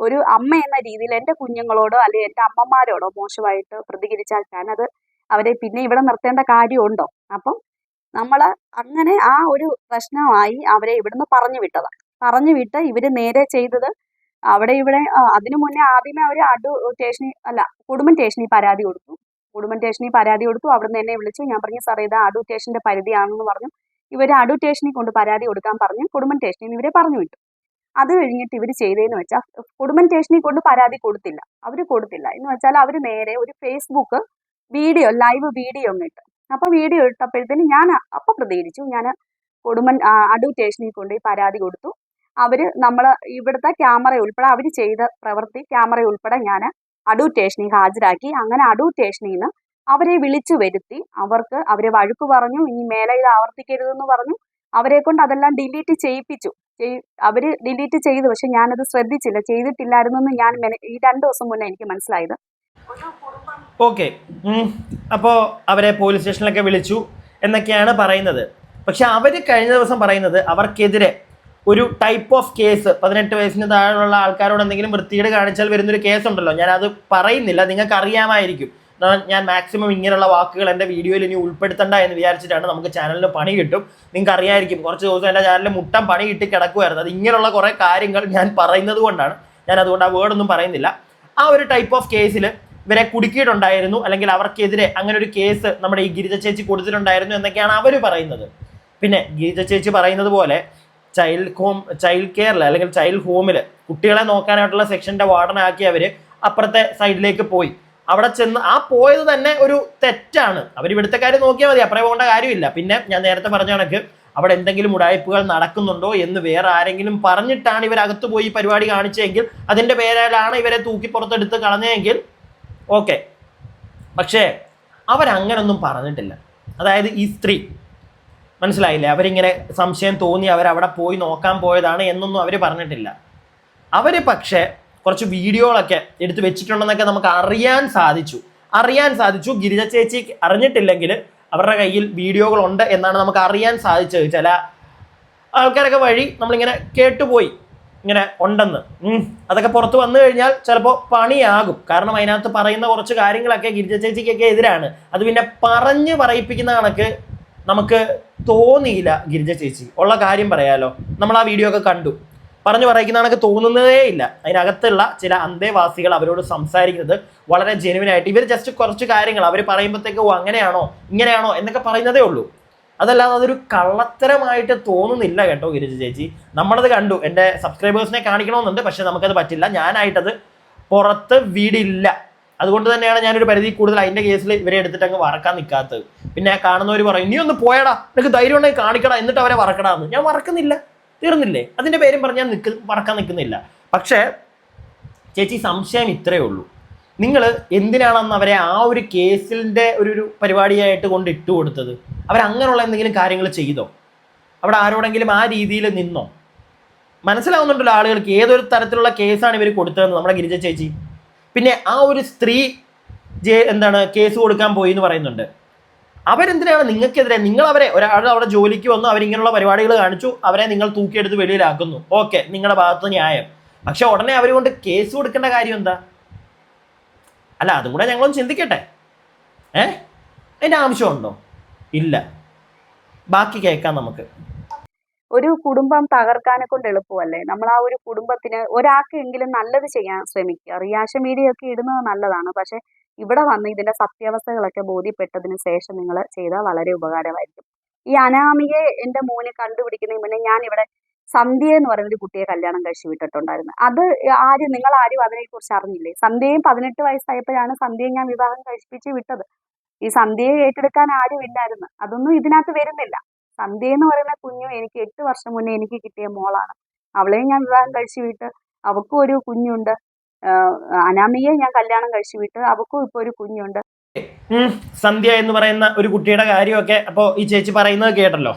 ഒരു അമ്മ എന്ന രീതിയിൽ എന്റെ കുഞ്ഞുങ്ങളോടോ അല്ലെങ്കിൽ എന്റെ അമ്മമാരോടോ മോശമായിട്ട് പ്രതികരിച്ചാൽ ഞാനത് അവരെ പിന്നെ ഇവിടെ നിർത്തേണ്ട കാര്യമുണ്ടോ? അപ്പം നമ്മൾ അങ്ങനെ ആ ഒരു പ്രശ്നമായി അവരെ ഇവിടുന്ന് പറഞ്ഞു വിട്ടതാണ് പറഞ്ഞു വിട്ട് ഇവർ നേരെ ചെയ്തത് അവിടെ ഇവിടെ അതിനു മുന്നേ ആദ്യമേ അവർ അടു സ്റ്റേഷനിൽ അല്ല കുടുംബം സ്റ്റേഷനിൽ പരാതി കൊടുത്തു. കുടുംബം സ്റ്റേഷനിൽ പരാതി കൊടുത്തു. അവിടുന്ന് എന്നെ വിളിച്ചു. ഞാൻ പറഞ്ഞു സാറേ ഇത് അടു സ്റ്റേഷന്റെ പരിധിയാണെന്ന് പറഞ്ഞു. ഇവർ അടു സ്റ്റേഷനിൽ കൊണ്ട് പരാതി കൊടുക്കാൻ പറഞ്ഞു. കുടുംബം സ്റ്റേഷനിൽ ഇവരെ പറഞ്ഞു വിട്ടു. അത് കഴിഞ്ഞിട്ട് ഇവർ ചെയ്തതെന്ന് വെച്ചാൽ കുടുംബം സ്റ്റേഷനിൽ കൊണ്ട് പരാതി കൊടുത്തില്ല. അവർ കൊടുത്തില്ല. എന്ന് വെച്ചാൽ അവർ നേരെ ഒരു ഫേസ്ബുക്ക് വീഡിയോ ലൈവ് വീഡിയോ ഒന്ന് ഇട്ട്. അപ്പൊ വീഡിയോ ഇട്ടപ്പോഴത്തേന് ഞാൻ അപ്പൊ പ്രതികരിച്ചു. ഞാൻ കുടുംബം അടൂർ സ്റ്റേഷനിൽ കൊണ്ട് പരാതി കൊടുത്തു. അവർ നമ്മൾ ഇവിടുത്തെ ക്യാമറ ഉൾപ്പെടെ അവർ ചെയ്ത പ്രവൃത്തി ക്യാമറ ഉൾപ്പെടെ ഞാൻ അടൂർ സ്റ്റേഷനിൽ ഹാജരാക്കി. അങ്ങനെ അടൂർ സ്റ്റേഷനിൽ നിന്ന് അവരെ വിളിച്ചു വരുത്തി. അവർക്ക് അവരെ വഴുക്ക് പറഞ്ഞു. ഇനി മേലെ ഇത് ആവർത്തിക്കരുതെന്ന് പറഞ്ഞു. അവരെ കൊണ്ട് അതെല്ലാം ഡിലീറ്റ് ചെയ്യിപ്പിച്ചു. അവർ ഡിലീറ്റ് ചെയ്തു. പക്ഷെ ഞാനത് ശ്രദ്ധിച്ചില്ല. ചെയ്തിട്ടില്ലായിരുന്നു ഞാൻ ഈ രണ്ടു ദിവസം മുന്നേ എനിക്ക് മനസ്സിലായത്. ഓക്കെ. അപ്പോൾ അവരെ പോലീസ് സ്റ്റേഷനിലൊക്കെ വിളിച്ചു എന്നൊക്കെയാണ് പറയുന്നത്. പക്ഷെ അവർ കഴിഞ്ഞ ദിവസം പറയുന്നത് അവർക്കെതിരെ ഒരു ടൈപ്പ് ഓഫ് കേസ് പതിനെട്ട് വയസ്സിന് താഴെയുള്ള ആൾക്കാരോട് എന്തെങ്കിലും വൃത്തികേട് കാണിച്ചാൽ വരുന്നൊരു കേസ് ഉണ്ടല്ലോ. അത് പറയുന്നില്ല. നിങ്ങൾക്ക് അറിയാമായിരിക്കും ഞാൻ- മാക്സിമം ഇങ്ങനെയുള്ള വാക്കുകൾ എന്റെ വീഡിയോയിൽ ഇനി ഉൾപ്പെടുത്തണ്ട എന്ന് വിചാരിച്ചിട്ടാണ് നമുക്ക് ചാനലിന് പണി കിട്ടും. നിങ്ങൾക്ക് അറിയായിരിക്കും കുറച്ച് ദിവസം എന്റെ ചാനലിൽ മുട്ടം പണി കിട്ടി കിടക്കുമായിരുന്നു അത് ഇങ്ങനെയുള്ള കുറേ കാര്യങ്ങൾ ഞാൻ പറയുന്നത് കൊണ്ടാണ്. ഞാൻ അതുകൊണ്ട് ആ വേർഡൊന്നും പറയുന്നില്ല. ആ ഒരു ടൈപ്പ് ഓഫ് കേസിൽ ഇവരെ കുടുക്കിയിട്ടുണ്ടായിരുന്നു അല്ലെങ്കിൽ അവർക്കെതിരെ അങ്ങനെ ഒരു കേസ് നമ്മുടെ ഈ ഗിരിജ ചേച്ചി കൊടുത്തിട്ടുണ്ടായിരുന്നു എന്നൊക്കെയാണ് അവർ പറയുന്നത്. പിന്നെ ഗിരിജ ചേച്ചി പറയുന്നത് പോലെ ചൈൽഡ് ഹോം ചൈൽഡ് കെയറിൽ അല്ലെങ്കിൽ ചൈൽഡ് ഹോമിൽ കുട്ടികളെ നോക്കാനായിട്ടുള്ള സെക്ഷന്റെ വാർഡനാക്കി അവർ അപ്പുറത്തെ സൈഡിലേക്ക് പോയി. അവിടെ ചെന്ന് ആ പോയത് തന്നെ ഒരു തെറ്റാണ്. അവർ ഇവിടുത്തെ കാര്യം നോക്കിയാൽ മതി അപ്പുറം പോകേണ്ട കാര്യമില്ല. പിന്നെ ഞാൻ നേരത്തെ പറഞ്ഞ കണക്ക് അവിടെ എന്തെങ്കിലും ഉടായ്പകൾ നടക്കുന്നുണ്ടോ എന്ന് വേറെ ആരെങ്കിലും പറഞ്ഞിട്ടാണ് ഇവർ അകത്ത് പോയി പരിപാടി കാണിച്ചതെങ്കിൽ അതിന്റെ പേരിലാണ് ഇവരെ തൂക്കി പുറത്തെടുത്ത് കളഞ്ഞതെങ്കിൽ ഓക്കെ. പക്ഷേ അവരങ്ങനൊന്നും പറഞ്ഞിട്ടില്ല. അതായത് ഈ സ്ത്രീ മനസ്സിലായില്ലേ? അവരിങ്ങനെ സംശയം തോന്നി അവരവിടെ പോയി നോക്കാൻ പോയതാണ് എന്നൊന്നും അവർ പറഞ്ഞിട്ടില്ല. അവർ പക്ഷേ കുറച്ച് വീഡിയോകളൊക്കെ എടുത്ത് വെച്ചിട്ടുണ്ടെന്നൊക്കെ നമുക്ക് അറിയാൻ സാധിച്ചു. അറിയാൻ സാധിച്ചു. ഗിരിജ ചേച്ചി അറിഞ്ഞിട്ടില്ലെങ്കിൽ അവരുടെ കയ്യിൽ വീഡിയോകളുണ്ട് എന്നാണ് നമുക്ക് അറിയാൻ സാധിച്ചത്. ചില ആൾക്കാരൊക്കെ വഴി നമ്മളിങ്ങനെ കേട്ടുപോയി. ഇങ്ങനെ ഉണ്ടെന്ന്. അതൊക്കെ പുറത്ത് വന്നു കഴിഞ്ഞാൽ ചിലപ്പോൾ പണിയാകും. കാരണം അതിനകത്ത് പറയുന്ന കുറച്ച് കാര്യങ്ങളൊക്കെ ഗിരിജ ചേച്ചിക്കൊക്കെ എതിരാണ്. അത് പിന്നെ പറഞ്ഞ് പറയിപ്പിക്കുന്ന കണക്ക് നമുക്ക് തോന്നിയില്ല ഗിരിജ ചേച്ചി. ഉള്ള കാര്യം പറയാലോ. നമ്മൾ ആ വീഡിയോ ഒക്കെ കണ്ടു. പറഞ്ഞു കണക്ക് തോന്നുന്നതേ ഇല്ല. അതിനകത്തുള്ള ചില അന്തേവാസികൾ അവരോട് സംസാരിക്കുന്നത് വളരെ ജെനുവിനായിട്ട് ഇവർ ജസ്റ്റ് കുറച്ച് കാര്യങ്ങൾ അവർ പറയുമ്പോഴത്തേക്ക് ഓ അങ്ങനെയാണോ? ഇങ്ങനെയാണോ? എന്നൊക്കെ പറയുന്നതേ ഉള്ളൂ. അതല്ലാതെ അതൊരു കള്ളത്തരമായിട്ട് തോന്നുന്നില്ല കേട്ടോ ഗിരിജ ചേച്ചി. നമ്മളത് കണ്ടു. എന്റെ സബ്സ്ക്രൈബേഴ്സിനെ കാണിക്കണമെന്നുണ്ട് പക്ഷെ നമുക്കത് പറ്റില്ല. ഞാനായിട്ടത് പുറത്ത് വീടില്ല. അതുകൊണ്ട് തന്നെയാണ് ഞാനൊരു പരിധി കൂടുതൽ അതിന്റെ കേസിൽ ഇവരെ എടുത്തിട്ട് അങ്ങ് വറക്കാൻ നിൽക്കാത്തത് പിന്നെ കാണുന്നവർ പറയും നീ ഒന്ന് പോയടാ. നിനക്ക് ധൈര്യം ഉണ്ടെങ്കിൽ കാണിക്കടാ. എന്നിട്ട് അവരെ വറക്കടാന്ന്. ഞാൻ വറക്കുന്നില്ല. തീർന്നില്ലേ? അതിന്റെ പേരും പറഞ്ഞാൽ നിൽക്ക് പറക്കാൻ നിൽക്കുന്നില്ല. പക്ഷേ ചേച്ചി സംശയം ഇത്രയേ ഉള്ളൂ. നിങ്ങൾ എന്തിനാണെന്ന് അവരെ ആ ഒരു കേസിന്റെ ഒരു ഒരു പരിപാടിയായിട്ട് കൊണ്ട് ഇട്ട് കൊടുത്തത്? അവരങ്ങനെയുള്ള എന്തെങ്കിലും കാര്യങ്ങൾ ചെയ്തോ? അവിടെ ആരോടെങ്കിലും ആ രീതിയിൽ നിന്നോ? മനസ്സിലാവുന്നുണ്ടല്ലോ ആളുകൾക്ക് ഏതൊരു തരത്തിലുള്ള കേസാണ് ഇവർ കൊടുത്തതെന്ന് നമ്മുടെ ഗിരിജ ചേച്ചി. പിന്നെ ആ ഒരു സ്ത്രീ ജെ എന്താണ് കേസ് കൊടുക്കാൻ പോയി എന്ന് പറയുന്നുണ്ട്. അവരെന്തിനാണ് നിങ്ങൾക്കെതിരെ? നിങ്ങൾ അവരെ ഒരാൾ അവിടെ ജോലിക്ക് വന്നു അവരിങ്ങനെയുള്ള പരിപാടികൾ കാണിച്ചു അവരെ നിങ്ങൾ തൂക്കിയെടുത്ത് വെളിയിലാക്കുന്നു. ഓക്കെ നിങ്ങളുടെ ഭാഗത്ത് ന്യായം. പക്ഷെ ഉടനെ അവർ കൊണ്ട് കേസ് കൊടുക്കേണ്ട കാര്യം എന്താ? അല്ല അതും കൂടെ ഞങ്ങളൊന്ന് ചിന്തിക്കട്ടെ. ഏ? അതിന്റെ ആവശ്യമുണ്ടോ? ഇല്ല. ബാക്കി കേൾക്കാം നമുക്ക്. ഒരു കുടുംബം തകർക്കാനെ കൊണ്ട് എളുപ്പമല്ലേ? നമ്മൾ ആ ഒരു കുടുംബത്തിന് ഒരാൾക്ക് എങ്കിലും നല്ലത് ചെയ്യാൻ ശ്രമിക്കുക. റിയാഷൻ മീഡിയ ഒക്കെ ഇടുന്നത് നല്ലതാണ്. പക്ഷെ ഇവിടെ വന്ന് ഇതിന്റെ സത്യാവസ്ഥകളൊക്കെ ബോധ്യപ്പെട്ടതിന് ശേഷം നിങ്ങൾ ചെയ്താൽ വളരെ ഉപകാരമായിരിക്കും. ഈ അനാമിയെ എന്റെ മോനെ കണ്ടുപിടിക്കുന്നതിന് മുന്നേ ഞാൻ ഇവിടെ സന്ധ്യ എന്ന് പറയുന്ന ഒരു കുട്ടിയെ കല്യാണം കഴിച്ചു വിട്ടിട്ടുണ്ടായിരുന്നു. അത് ആരും നിങ്ങൾ ആരും അതിനെ കുറിച്ച് അറിഞ്ഞില്ലേ? സന്ധ്യയും പതിനെട്ട് വയസ്സായപ്പോഴാണ് സന്ധ്യയെ ഞാൻ വിവാഹം കഴിപ്പിച്ച് വിട്ടത്. ഈ സന്ധ്യയെ ഏറ്റെടുക്കാൻ ആരും ഇല്ലായിരുന്നു. അതൊന്നും ഇതിനകത്ത് വരുന്നില്ല. സന്ധ്യ എന്ന് പറയുന്ന കുഞ്ഞു എനിക്ക് എട്ട് വർഷം മുന്നേ എനിക്ക് കിട്ടിയ മോളാണ്. അവളെയും ഞാൻ വിവാഹം കഴിച്ചു വിട്ട് അവൾക്കും ഒരു കുഞ്ഞുണ്ട്. ആഹ് അനാമികയെ ഞാൻ കല്യാണം കഴിച്ചു വിട്ടു അവക്കും ഇപ്പൊ ഒരു കുഞ്ഞുണ്ട്. സന്ധ്യ എന്ന് പറയുന്ന ഒരു കുട്ടിയുടെ കാര്യമൊക്കെ അപ്പോൾ ഈ ചേച്ചി പറയുന്നത് കേട്ടല്ലോ.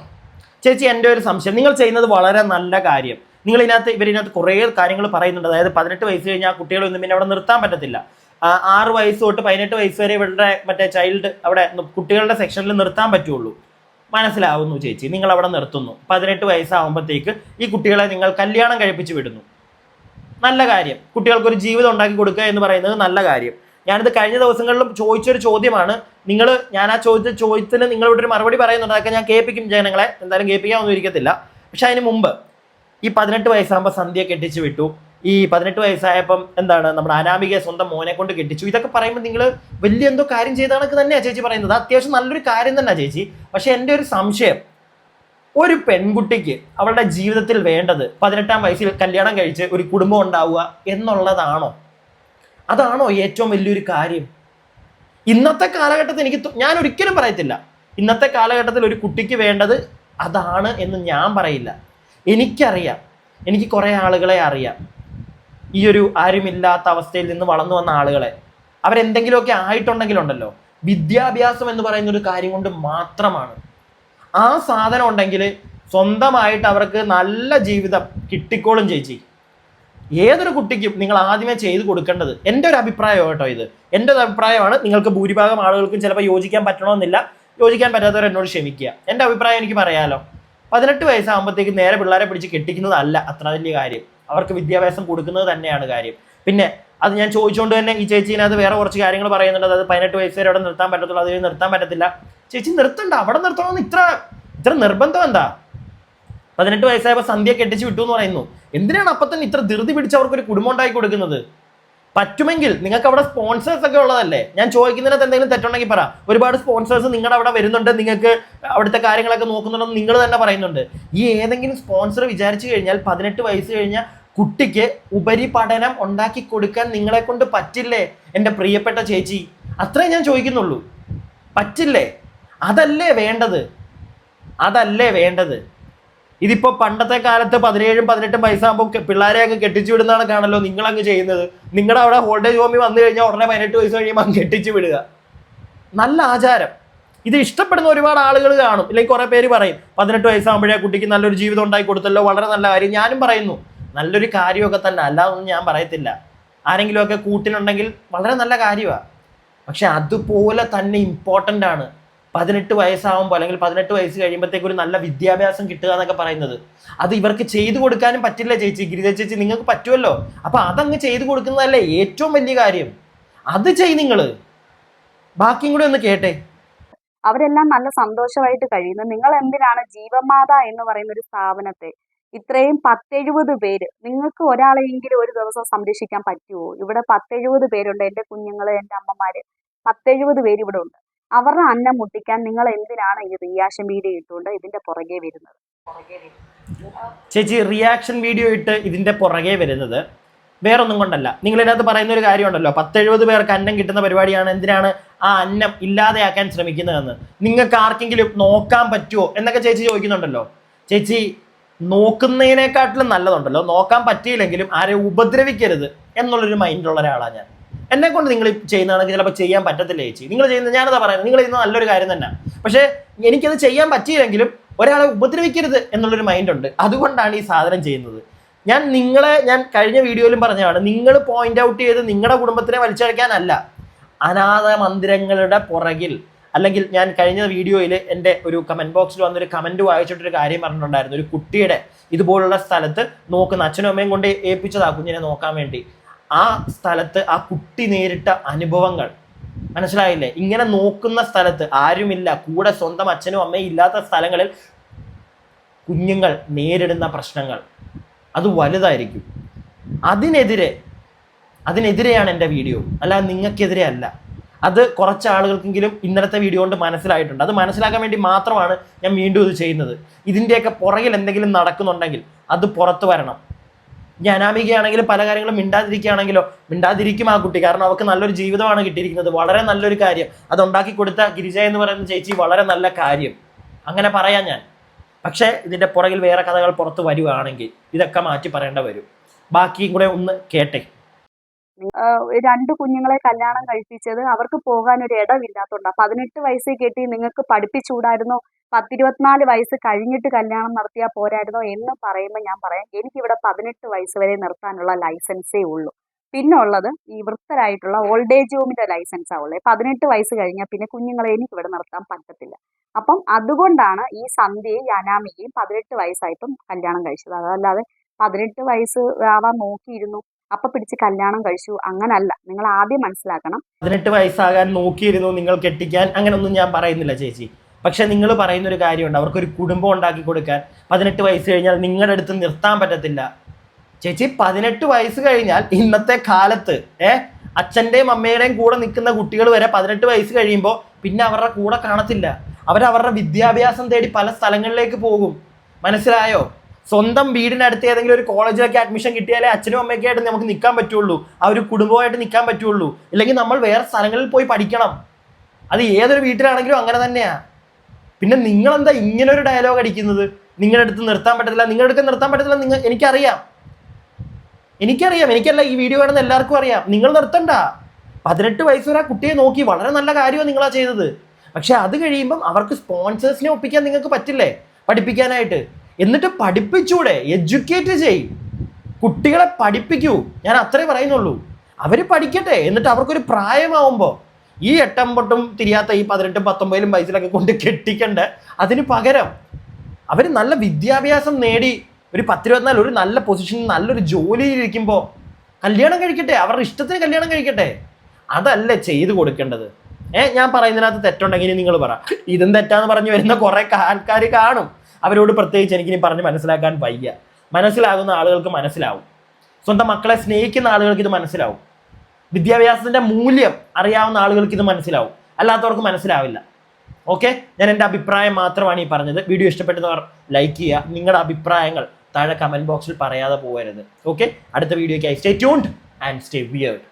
ചേച്ചി എന്റെ ഒരു സംശയം. നിങ്ങൾ ചെയ്യുന്നത് വളരെ നല്ല കാര്യം. നിങ്ങൾ ഇതിനകത്ത് ഇവരിനകത്ത് കുറേ കാര്യങ്ങൾ പറയുന്നുണ്ട്. അതായത് പതിനെട്ട് വയസ്സ് കഴിഞ്ഞാൽ കുട്ടികളൊന്നും പിന്നെ അവിടെ നിർത്താൻ പറ്റത്തില്ല. ആറ് വയസ്സ് തൊട്ട് പതിനെട്ട് വയസ്സ് വരെ ഇവരുടെ മറ്റേ ചൈൽഡ് അവിടെ കുട്ടികളുടെ സെക്ഷനിൽ നിർത്താൻ പറ്റുള്ളൂ. മനസ്സിലാവുന്നു ചേച്ചി. നിങ്ങൾ അവിടെ നിർത്തുന്നു. പതിനെട്ട് വയസ്സാകുമ്പോഴത്തേക്ക് ഈ കുട്ടികളെ നിങ്ങൾ കല്യാണം കഴിപ്പിച്ച് വിടുന്നു. നല്ല കാര്യം. കുട്ടികൾക്ക് ഒരു ജീവിതം ഉണ്ടാക്കി കൊടുക്കുക എന്ന് പറയുന്നത് നല്ല കാര്യം. ഞാനിത് കഴിഞ്ഞ ദിവസങ്ങളിലും ചോദിച്ചൊരു ചോദ്യമാണ്. നിങ്ങൾ ഞാൻ ആ ചോദിച്ച ചോദ്യത്തിന് നിങ്ങളിവിടെ ഒരു മറുപടി പറയുന്നുണ്ട്. അതൊക്കെ ഞാൻ കേൾപ്പിക്കും ജനങ്ങളെ. എന്തായാലും കേൾപ്പിക്കാമൊന്നും ഇരിക്കത്തില്ല. പക്ഷെ അതിന് മുമ്പ് ഈ പതിനെട്ട് വയസ്സാകുമ്പോൾ സന്ധ്യ കെട്ടിച്ചു വിട്ടു. ഈ പതിനെട്ട് വയസ്സായപ്പം എന്താണ് നമ്മുടെ അനാമികയെ സ്വന്തം മോനെ കൊണ്ട് കെട്ടിച്ചു. ഇതൊക്കെ പറയുമ്പോൾ നിങ്ങൾ വലിയ എന്തോ കാര്യം ചെയ്ത കണക്ക് തന്നെയാണ് ചേച്ചി പറയുന്നത്. അത്യാവശ്യം നല്ലൊരു കാര്യം തന്നെയാണ് ചേച്ചി. പക്ഷേ എന്റെ ഒരു സംശയം ഒരു പെൺകുട്ടിക്ക് അവളുടെ ജീവിതത്തിൽ വേണ്ടത് പതിനെട്ടാം വയസ്സിൽ കല്യാണം കഴിച്ച് ഒരു കുടുംബം ഉണ്ടാവുക എന്നുള്ളതാണോ? അതാണോ ഏറ്റവും വലിയൊരു കാര്യം? ഇന്നത്തെ കാലഘട്ടത്തിൽ എനിക്ക് ഞാൻ ഒരിക്കലും പറയത്തില്ല. ഇന്നത്തെ കാലഘട്ടത്തിൽ ഒരു കുട്ടിക്ക് വേണ്ടത് അതാണ് എന്ന് ഞാൻ പറയില്ല. എനിക്കറിയാം. എനിക്ക് കുറേ ആളുകളെ അറിയാം. ഈ ഒരു ആരുമില്ലാത്ത അവസ്ഥയിൽ നിന്ന് വളർന്നു വന്ന ആളുകളെ. അവരെന്തെങ്കിലുമൊക്കെ ആയിട്ടുണ്ടെങ്കിലുണ്ടല്ലോ. വിദ്യാഭ്യാസം എന്ന് പറയുന്ന ഒരു കാര്യം കൊണ്ട് മാത്രമാണ്. ആ സാധനം ഉണ്ടെങ്കിൽ സ്വന്തമായിട്ട് അവർക്ക് നല്ല ജീവിതം കിട്ടിക്കോളും ചേച്ചി. ഏതൊരു കുട്ടിക്കും നിങ്ങൾ ആദ്യമേ ചെയ്ത് കൊടുക്കേണ്ടത് എന്റെ ഒരു അഭിപ്രായം കേട്ടോ ഇത്. എന്റെ ഒരു അഭിപ്രായമാണ് നിങ്ങൾക്ക് ഭൂരിഭാഗം ആളുകൾക്കും ചിലപ്പോൾ യോജിക്കാൻ പറ്റണമെന്നില്ല. യോജിക്കാൻ പറ്റാത്തവർ എന്നോട് ക്ഷമിക്കുക. എന്റെ അഭിപ്രായം എനിക്ക് പറയാമല്ലോ പതിനെട്ട് വയസ്സാകുമ്പോഴത്തേക്ക് നേരെ പിള്ളേരെ പിടിച്ച് കെട്ടിക്കുന്നതല്ല അത്ര വലിയ കാര്യം. അവർക്ക് വിദ്യാഭ്യാസം കൊടുക്കുന്നത് തന്നെയാണ് കാര്യം. പിന്നെ അത് ഞാൻ ചോദിച്ചുകൊണ്ട് തന്നെ ഈ ചേച്ചീനകത്ത് വേറെ കുറച്ച് കാര്യങ്ങൾ പറയുന്നുണ്ട്. അത് പതിനെട്ട് വയസ്സ് വരെ അവിടെ നിർത്താൻ പറ്റത്തുള്ളൂ. അത് നിർത്താൻ പറ്റത്തില്ല. ചേച്ചി നിർത്തണ്ട. അവിടെ നിർത്തണമെന്ന് ഇത്ര ഇത്ര നിർബന്ധം എന്താ? പതിനെട്ട് വയസ്സായപ്പോൾ സന്ധ്യ കെട്ടിച്ച് വിട്ടു എന്ന് പറയുന്നു. എന്തിനാണ് അപ്പം തന്നെ ഇത്ര ധൃതി പിടിച്ച് അവർക്ക് ഒരു കുടുംബം ഉണ്ടാക്കി കൊടുക്കുന്നത്? പറ്റുമെങ്കിൽ നിങ്ങൾക്ക് അവിടെ സ്പോൺസേഴ്സ് ഒക്കെ ഉള്ളതല്ലേ? ഞാൻ ചോദിക്കുന്നതിനകത്ത് എന്തെങ്കിലും തെറ്റുണ്ടെങ്കിൽ പറ. ഒരുപാട് സ്പോൺസേഴ്സ് നിങ്ങളുടെ അവിടെ വരുന്നുണ്ട്. നിങ്ങൾക്ക് അവിടുത്തെ കാര്യങ്ങളൊക്കെ നോക്കുന്നുണ്ടെന്ന് നിങ്ങൾ തന്നെ പറയുന്നുണ്ട്. ഈ ഏതെങ്കിലും സ്പോൺസർ വിചാരിച്ചു കഴിഞ്ഞാൽ പതിനെട്ട് വയസ്സ് കഴിഞ്ഞ കുട്ടിക്ക് ഉപരിപഠനം ഉണ്ടാക്കി കൊടുക്കാൻ നിങ്ങളെ കൊണ്ട് പറ്റില്ലേ എന്റെ പ്രിയപ്പെട്ട ചേച്ചി? അത്രേ ഞാൻ ചോദിക്കുന്നുള്ളൂ. പറ്റില്ലേ? അതല്ലേ വേണ്ടത്? അതല്ലേ വേണ്ടത്? ഇതിപ്പോൾ പണ്ടത്തെ കാലത്ത് പതിനേഴും പതിനെട്ടും വയസ്സാകുമ്പോൾ പിള്ളേരെയൊക്കെ കെട്ടിച്ചു വിടുന്നതാണ് കാണല്ലോ നിങ്ങൾ അങ്ങ് ചെയ്യുന്നത്. നിങ്ങളുടെ അവിടെ ഹോൾഡേജ് ഹോമിൽ വന്നു കഴിഞ്ഞാൽ ഉടനെ പതിനെട്ട് വയസ്സ് കഴിയുമ്പോൾ അങ്ങ് കെട്ടിച്ചു വിടുക. നല്ല ആചാരം. ഇത് ഇഷ്ടപ്പെടുന്ന ഒരുപാട് ആളുകൾ കാണും. ഇല്ലെങ്കിൽ കുറെ പേര് പറയും പതിനെട്ട് വയസ്സാകുമ്പോഴേ കുട്ടിക്ക് നല്ലൊരു ജീവിതം ഉണ്ടായി കൊടുത്തല്ലോ വളരെ നല്ല കാര്യം. ഞാനും പറയുന്നു നല്ലൊരു കാര്യമൊക്കെ തന്നെ. അല്ലാതൊന്നും ഞാൻ പറയത്തില്ല. ആരെങ്കിലുമൊക്കെ കൂട്ടിനുണ്ടെങ്കിൽ വളരെ നല്ല കാര്യമാണ് പക്ഷെ അതുപോലെ തന്നെ ഇമ്പോർട്ടന്റ് ആണ് പതിനെട്ട് വയസ്സാവുമ്പോൾ അല്ലെങ്കിൽ പതിനെട്ട് വയസ്സ് കഴിയുമ്പോഴത്തേക്ക് ഒരു നല്ല വിദ്യാഭ്യാസം കിട്ടുക എന്നൊക്കെ പറയുന്നത്. അത് ഇവർക്ക് ചെയ്തു കൊടുക്കാനും പറ്റില്ല ചേച്ചി. ഗിരിജ ചേച്ചി നിങ്ങൾക്ക് പറ്റുമല്ലോ? അപ്പൊ അതങ്ങ് ചെയ്തു കൊടുക്കുന്നതല്ലേ ഏറ്റവും വലിയ കാര്യം. അത് ചെയ് നിങ്ങൾ ബാക്കിയും കൂടെ ഒന്ന് കേട്ടെ. അവരെല്ലാം നല്ല സന്തോഷമായിട്ട് കഴിയുന്നു. നിങ്ങൾ എന്തിനാണ് ജീവമാത എന്ന് പറയുന്ന ഒരു സ്ഥാപനത്തെ ഇത്രയും പത്തെഴുപത് പേര്. നിങ്ങൾക്ക് ഒരാളെയെങ്കിലും ഒരു ദിവസം സംരക്ഷിക്കാൻ പറ്റുമോ ഇവിടെ പത്തെഴുപത് പേരുണ്ട്. എന്റെ കുഞ്ഞുങ്ങൾ എന്റെ അമ്മമാര്. പത്തെഴുപത് പേര് ഇവിടെ ഉണ്ട്. അവരുടെ അന്നം മുട്ടിക്കാൻ നിങ്ങൾ എന്തിനാണ് ഈ റിയാക്ഷൻ വീഡിയോ ഇട്ടുകൊണ്ട് ഇതിന്റെ പുറകെ വരുന്നത്? ചേച്ചി റിയാക്ഷൻ വീഡിയോ ഇട്ട് ഇതിന്റെ പുറകെ വരുന്നത് വേറൊന്നും കൊണ്ടല്ല. നിങ്ങൾ ഇതിനകത്ത് പറയുന്ന ഒരു കാര്യമുണ്ടല്ലോ. പത്തെഴുപത് പേർക്ക് അന്നം കിട്ടുന്ന പരിപാടിയാണ്. എന്തിനാണ് ആ അന്നം ഇല്ലാതെയാക്കാൻ ശ്രമിക്കുന്നതെന്ന്? നിങ്ങൾക്ക് ആർക്കെങ്കിലും നോക്കാൻ പറ്റുമോ എന്നൊക്കെ ചേച്ചി ചോദിക്കുന്നുണ്ടല്ലോ. ചേച്ചി നോക്കുന്നതിനെക്കാട്ടിലും നല്ലതുണ്ടല്ലോ. നോക്കാൻ പറ്റിയില്ലെങ്കിലും ആരെ ഉപദ്രവിക്കരുത് എന്നുള്ളൊരു മൈൻഡുള്ള ഒരാളാണ് ഞാൻ. എന്നെ കൊണ്ട് നിങ്ങൾ ചെയ്യുന്നതാണെങ്കിൽ ചിലപ്പോൾ ചെയ്യാൻ പറ്റത്തില്ല ചേച്ചി? നിങ്ങൾ ചെയ്യുന്നത് ഞാനതാ പറയുന്നത് നിങ്ങൾ ചെയ്യുന്നത് നല്ലൊരു കാര്യം തന്നെ. പക്ഷേ എനിക്കത് ചെയ്യാൻ പറ്റിയില്ലെങ്കിലും ഒരാളെ ഉപദ്രവിക്കരുത് എന്നുള്ളൊരു മൈൻഡുണ്ട് അതുകൊണ്ടാണ് ഈ സാധനം ചെയ്യുന്നത്. ഞാൻ നിങ്ങളെ ഞാൻ കഴിഞ്ഞ വീഡിയോയിലും പറഞ്ഞതാണ് നിങ്ങൾ പോയിന്റ് ഔട്ട് ചെയ്ത് നിങ്ങളുടെ കുടുംബത്തിനെ വലിച്ചഴക്കാനല്ല. അനാഥ മന്ദിരങ്ങളുടെ പുറകിൽ അല്ലെങ്കിൽ ഞാൻ കഴിഞ്ഞ വീഡിയോയിൽ എന്റെ ഒരു കമന്റ് ബോക്സിൽ വന്നൊരു കമന്റ് വായിച്ചിട്ടൊരു കാര്യം പറഞ്ഞിട്ടുണ്ടായിരുന്നു. ഒരു കുട്ടിയുടെ ഇതുപോലുള്ള സ്ഥലത്ത് നോക്കുന്ന അച്ഛനും അമ്മയും കൊണ്ട് ഏൽപ്പിച്ചതാ കുഞ്ഞിനെ നോക്കാൻ വേണ്ടി. ആ സ്ഥലത്ത് ആ കുട്ടി നേരിട്ട അനുഭവങ്ങൾ. മനസ്സിലായില്ലേ? ഇങ്ങനെ നോക്കുന്ന സ്ഥലത്ത് ആരുമില്ല. കൂടെ സ്വന്തം അച്ഛനും അമ്മയും ഇല്ലാത്ത സ്ഥലങ്ങളിൽ കുഞ്ഞുങ്ങൾ നേരിടുന്ന പ്രശ്നങ്ങൾ. അത് വലുതായിരിക്കും. അതിനെതിരെ അതിനെതിരെയാണ് എന്റെ വീഡിയോ. അല്ല നിങ്ങൾക്കെതിരെ അല്ല. അത് കുറച്ച് ആളുകൾക്കെങ്കിലും ഇന്നലത്തെ വീഡിയോ കൊണ്ട് മനസ്സിലായിട്ടുണ്ട്. അത് മനസ്സിലാക്കാൻ വേണ്ടി മാത്രമാണ് ഞാൻ വീണ്ടും ഇത് ചെയ്യുന്നത്. ഇതിന്റെയൊക്കെ പുറകിൽ എന്തെങ്കിലും നടക്കുന്നുണ്ടെങ്കിൽ അത് പുറത്തു വരണം. ഇനി അനാമികയാണെങ്കിലും പല കാര്യങ്ങളും മിണ്ടാതിരിക്കുകയാണെങ്കിലോ മിണ്ടാതിരിക്കും ആ കുട്ടി. കാരണം അവർക്ക് നല്ലൊരു ജീവിതമാണ് കിട്ടിയിരിക്കുന്നത്. വളരെ നല്ലൊരു കാര്യം. അത് ഉണ്ടാക്കി കൊടുത്ത ഗിരിജ എന്ന് പറയുന്ന ചേച്ചി വളരെ നല്ല കാര്യം. അങ്ങനെ പറയാം ഞാൻ. പക്ഷേ ഇതിന്റെ പുറകിൽ വേറെ കഥകൾ പുറത്ത് വരുവാണെങ്കിൽ ഇതൊക്കെ മാറ്റി പറയേണ്ട വരും. ബാക്കിയും കൂടെ ഒന്ന് കേട്ടെ. രണ്ട് കുഞ്ഞുങ്ങളെ കല്യാണം കഴിപ്പിച്ചത് അവർക്ക് പോകാൻ ഒരു ഇടമില്ലാത്തതുകൊണ്ട് പതിനെട്ട് വയസ്സിൽ കെട്ടി നിങ്ങൾക്ക് പഠിപ്പിച്ചുകൂടായിരുന്നോ? പത്തിരുപത്തിനാല് വയസ്സ് കഴിഞ്ഞിട്ട് കല്യാണം നടത്തിയാൽ പോരായിരുന്നോ എന്ന് പറയുമ്പോൾ ഞാൻ പറയാം എനിക്കിവിടെ പതിനെട്ട് വയസ്സ് വരെ നിർത്താനുള്ള ലൈസൻസേ ഉള്ളൂ. പിന്നെ ഉള്ളത് ഈ വൃത്തരായിട്ടുള്ള ഓൾഡ് ഏജ് ഹോമിന്റെ ലൈസൻസാ ഉള്ളത് പതിനെട്ട് വയസ്സ് കഴിഞ്ഞാൽ പിന്നെ കുഞ്ഞുങ്ങളെ എനിക്ക് ഇവിടെ നിർത്താൻ പറ്റത്തില്ല. അപ്പം അതുകൊണ്ടാണ് ഈ സന്ധ്യയും അനാമികയും പതിനെട്ട് വയസ്സായിട്ടും കല്യാണം കഴിച്ചത്. അതല്ലാതെ പതിനെട്ട് വയസ്സ് ആവാൻ നോക്കിയിരുന്നു. അപ്പൊ പിടിച്ച് കല്യാണം കഴിച്ചു. അങ്ങനല്ല. നിങ്ങൾ ആദ്യം മനസ്സിലാക്കണം. പതിനെട്ട് വയസ്സാകാൻ നോക്കിയിരുന്നു നിങ്ങൾ കെട്ടിക്കാൻ. അങ്ങനൊന്നും ഞാൻ പറയുന്നില്ല ചേച്ചി. പക്ഷെ നിങ്ങൾ പറയുന്ന ഒരു കാര്യമുണ്ട്. അവർക്കൊരു കുടുംബം ഉണ്ടാക്കി കൊടുക്കാൻ പതിനെട്ട് വയസ്സ് കഴിഞ്ഞാൽ നിങ്ങളുടെ അടുത്ത് നിർത്താൻ പറ്റത്തില്ല. ചേച്ചി പതിനെട്ട് വയസ്സ് കഴിഞ്ഞാൽ ഇന്നത്തെ കാലത്ത് ഏ അച്ഛന്റെയും അമ്മയുടെയും കൂടെ നിൽക്കുന്ന കുട്ടികൾ വരെ പതിനെട്ട് വയസ്സ് കഴിയുമ്പോൾ പിന്നെ അവരുടെ കൂടെ കാണത്തില്ല. അവരവരുടെ വിദ്യാഭ്യാസം തേടി പല സ്ഥലങ്ങളിലേക്ക് പോകും. മനസ്സിലായോ? സ്വന്തം വീടിനടുത്ത് ഏതെങ്കിലും ഒരു കോളേജിലൊക്കെ അഡ്മിഷൻ കിട്ടിയാലേ അച്ഛനും അമ്മയൊക്കെ ആയിട്ട് നമുക്ക് നിൽക്കാൻ പറ്റുള്ളൂ. ആ ഒരു കുടുംബമായിട്ട് നിൽക്കാൻ പറ്റുള്ളൂ. ഇല്ലെങ്കിൽ നമ്മൾ വേറെ സ്ഥലങ്ങളിൽ പോയി പഠിക്കണം. അത് ഏതൊരു വീട്ടിലാണെങ്കിലും അങ്ങനെ തന്നെയാണ് പിന്നെ നിങ്ങളെന്താ ഇങ്ങനെ ഒരു ഡയലോഗ് അടിക്കുന്നത്? നിങ്ങളുടെ അടുത്ത് നിർത്താൻ പറ്റത്തില്ല. നിങ്ങളുടെ അടുത്ത് നിർത്താൻ പറ്റത്തില്ല നിങ്ങൾ എനിക്കറിയാം. എനിക്കറിയാം. എനിക്കല്ല ഈ വീഡിയോ കാണുന്ന എല്ലാവർക്കും അറിയാം. നിങ്ങൾ നിർത്തണ്ട. പതിനെട്ട് വയസ്സ് വരെ ആ കുട്ടിയെ നോക്കി വളരെ നല്ല കാര്യമാണ് നിങ്ങളാ ചെയ്തത്. പക്ഷെ അത് കഴിയുമ്പം അവർക്ക് സ്പോൺസേഴ്സിനെ ഒപ്പിക്കാൻ നിങ്ങൾക്ക് പറ്റില്ലേ? പഠിപ്പിക്കാനായിട്ട്. എന്നിട്ട് പഠിപ്പിച്ചൂടെ എഡ്യൂക്കേറ്റ് ചെയ്യും. കുട്ടികളെ പഠിപ്പിക്കൂ. ഞാൻ അത്രേ പറയുന്നുള്ളൂ. അവർ പഠിക്കട്ടെ എന്നിട്ട് അവർക്കൊരു പ്രായമാവുമ്പോൾ ഈ എട്ടും പൊട്ടും തിരിയാത്ത ഈ പതിനെട്ടും പത്തൊമ്പതിലും വയസ്സിലൊക്കെ കൊണ്ട് കെട്ടിക്കണ്ട അതിന് പകരം അവർ നല്ല വിദ്യാഭ്യാസം നേടി ഒരു പത്തിരുപത്തിനാല് ഒരു നല്ല പൊസിഷനിൽ നല്ലൊരു ജോലിയിലിരിക്കുമ്പോൾ കല്യാണം കഴിക്കട്ടെ അവരുടെ ഇഷ്ടത്തിന് കല്യാണം കഴിക്കട്ടെ. അതല്ല ചെയ്തു കൊടുക്കേണ്ടത്. ഏഹ് ഞാൻ പറയുന്നതിനകത്ത് തെറ്റുണ്ടെങ്കിൽ നിങ്ങൾ പറ. ഇതും തെറ്റാന്ന് പറഞ്ഞു വരുന്ന കുറെ ആൾക്കാർ കാണും. അവരോട് പ്രത്യേകിച്ച് എനിക്കിനി പറഞ്ഞ് മനസ്സിലാക്കാൻ വയ്യ. മനസ്സിലാകുന്ന ആളുകൾക്ക് മനസ്സിലാവും. സ്വന്തം മക്കളെ സ്നേഹിക്കുന്ന ആളുകൾക്ക് ഇത് മനസ്സിലാവും. വിദ്യാഭ്യാസത്തിന്റെ മൂല്യം അറിയാവുന്ന ആളുകൾക്ക് ഇത് മനസ്സിലാവും. അല്ലാത്തവർക്ക് മനസ്സിലാവില്ല. ഓക്കെ? ഞാൻ എന്റെ അഭിപ്രായം മാത്രമാണ് ഈ പറഞ്ഞത്. വീഡിയോ ഇഷ്ടപ്പെട്ടവർ ലൈക്ക് ചെയ്യുക. നിങ്ങളുടെ അഭിപ്രായങ്ങൾ താഴെ കമന്റ് ബോക്സിൽ പറയാതെ പോകരുത്. ഓക്കെ? അടുത്ത വീഡിയോയ്ക്കായി. Stay tuned and stay weird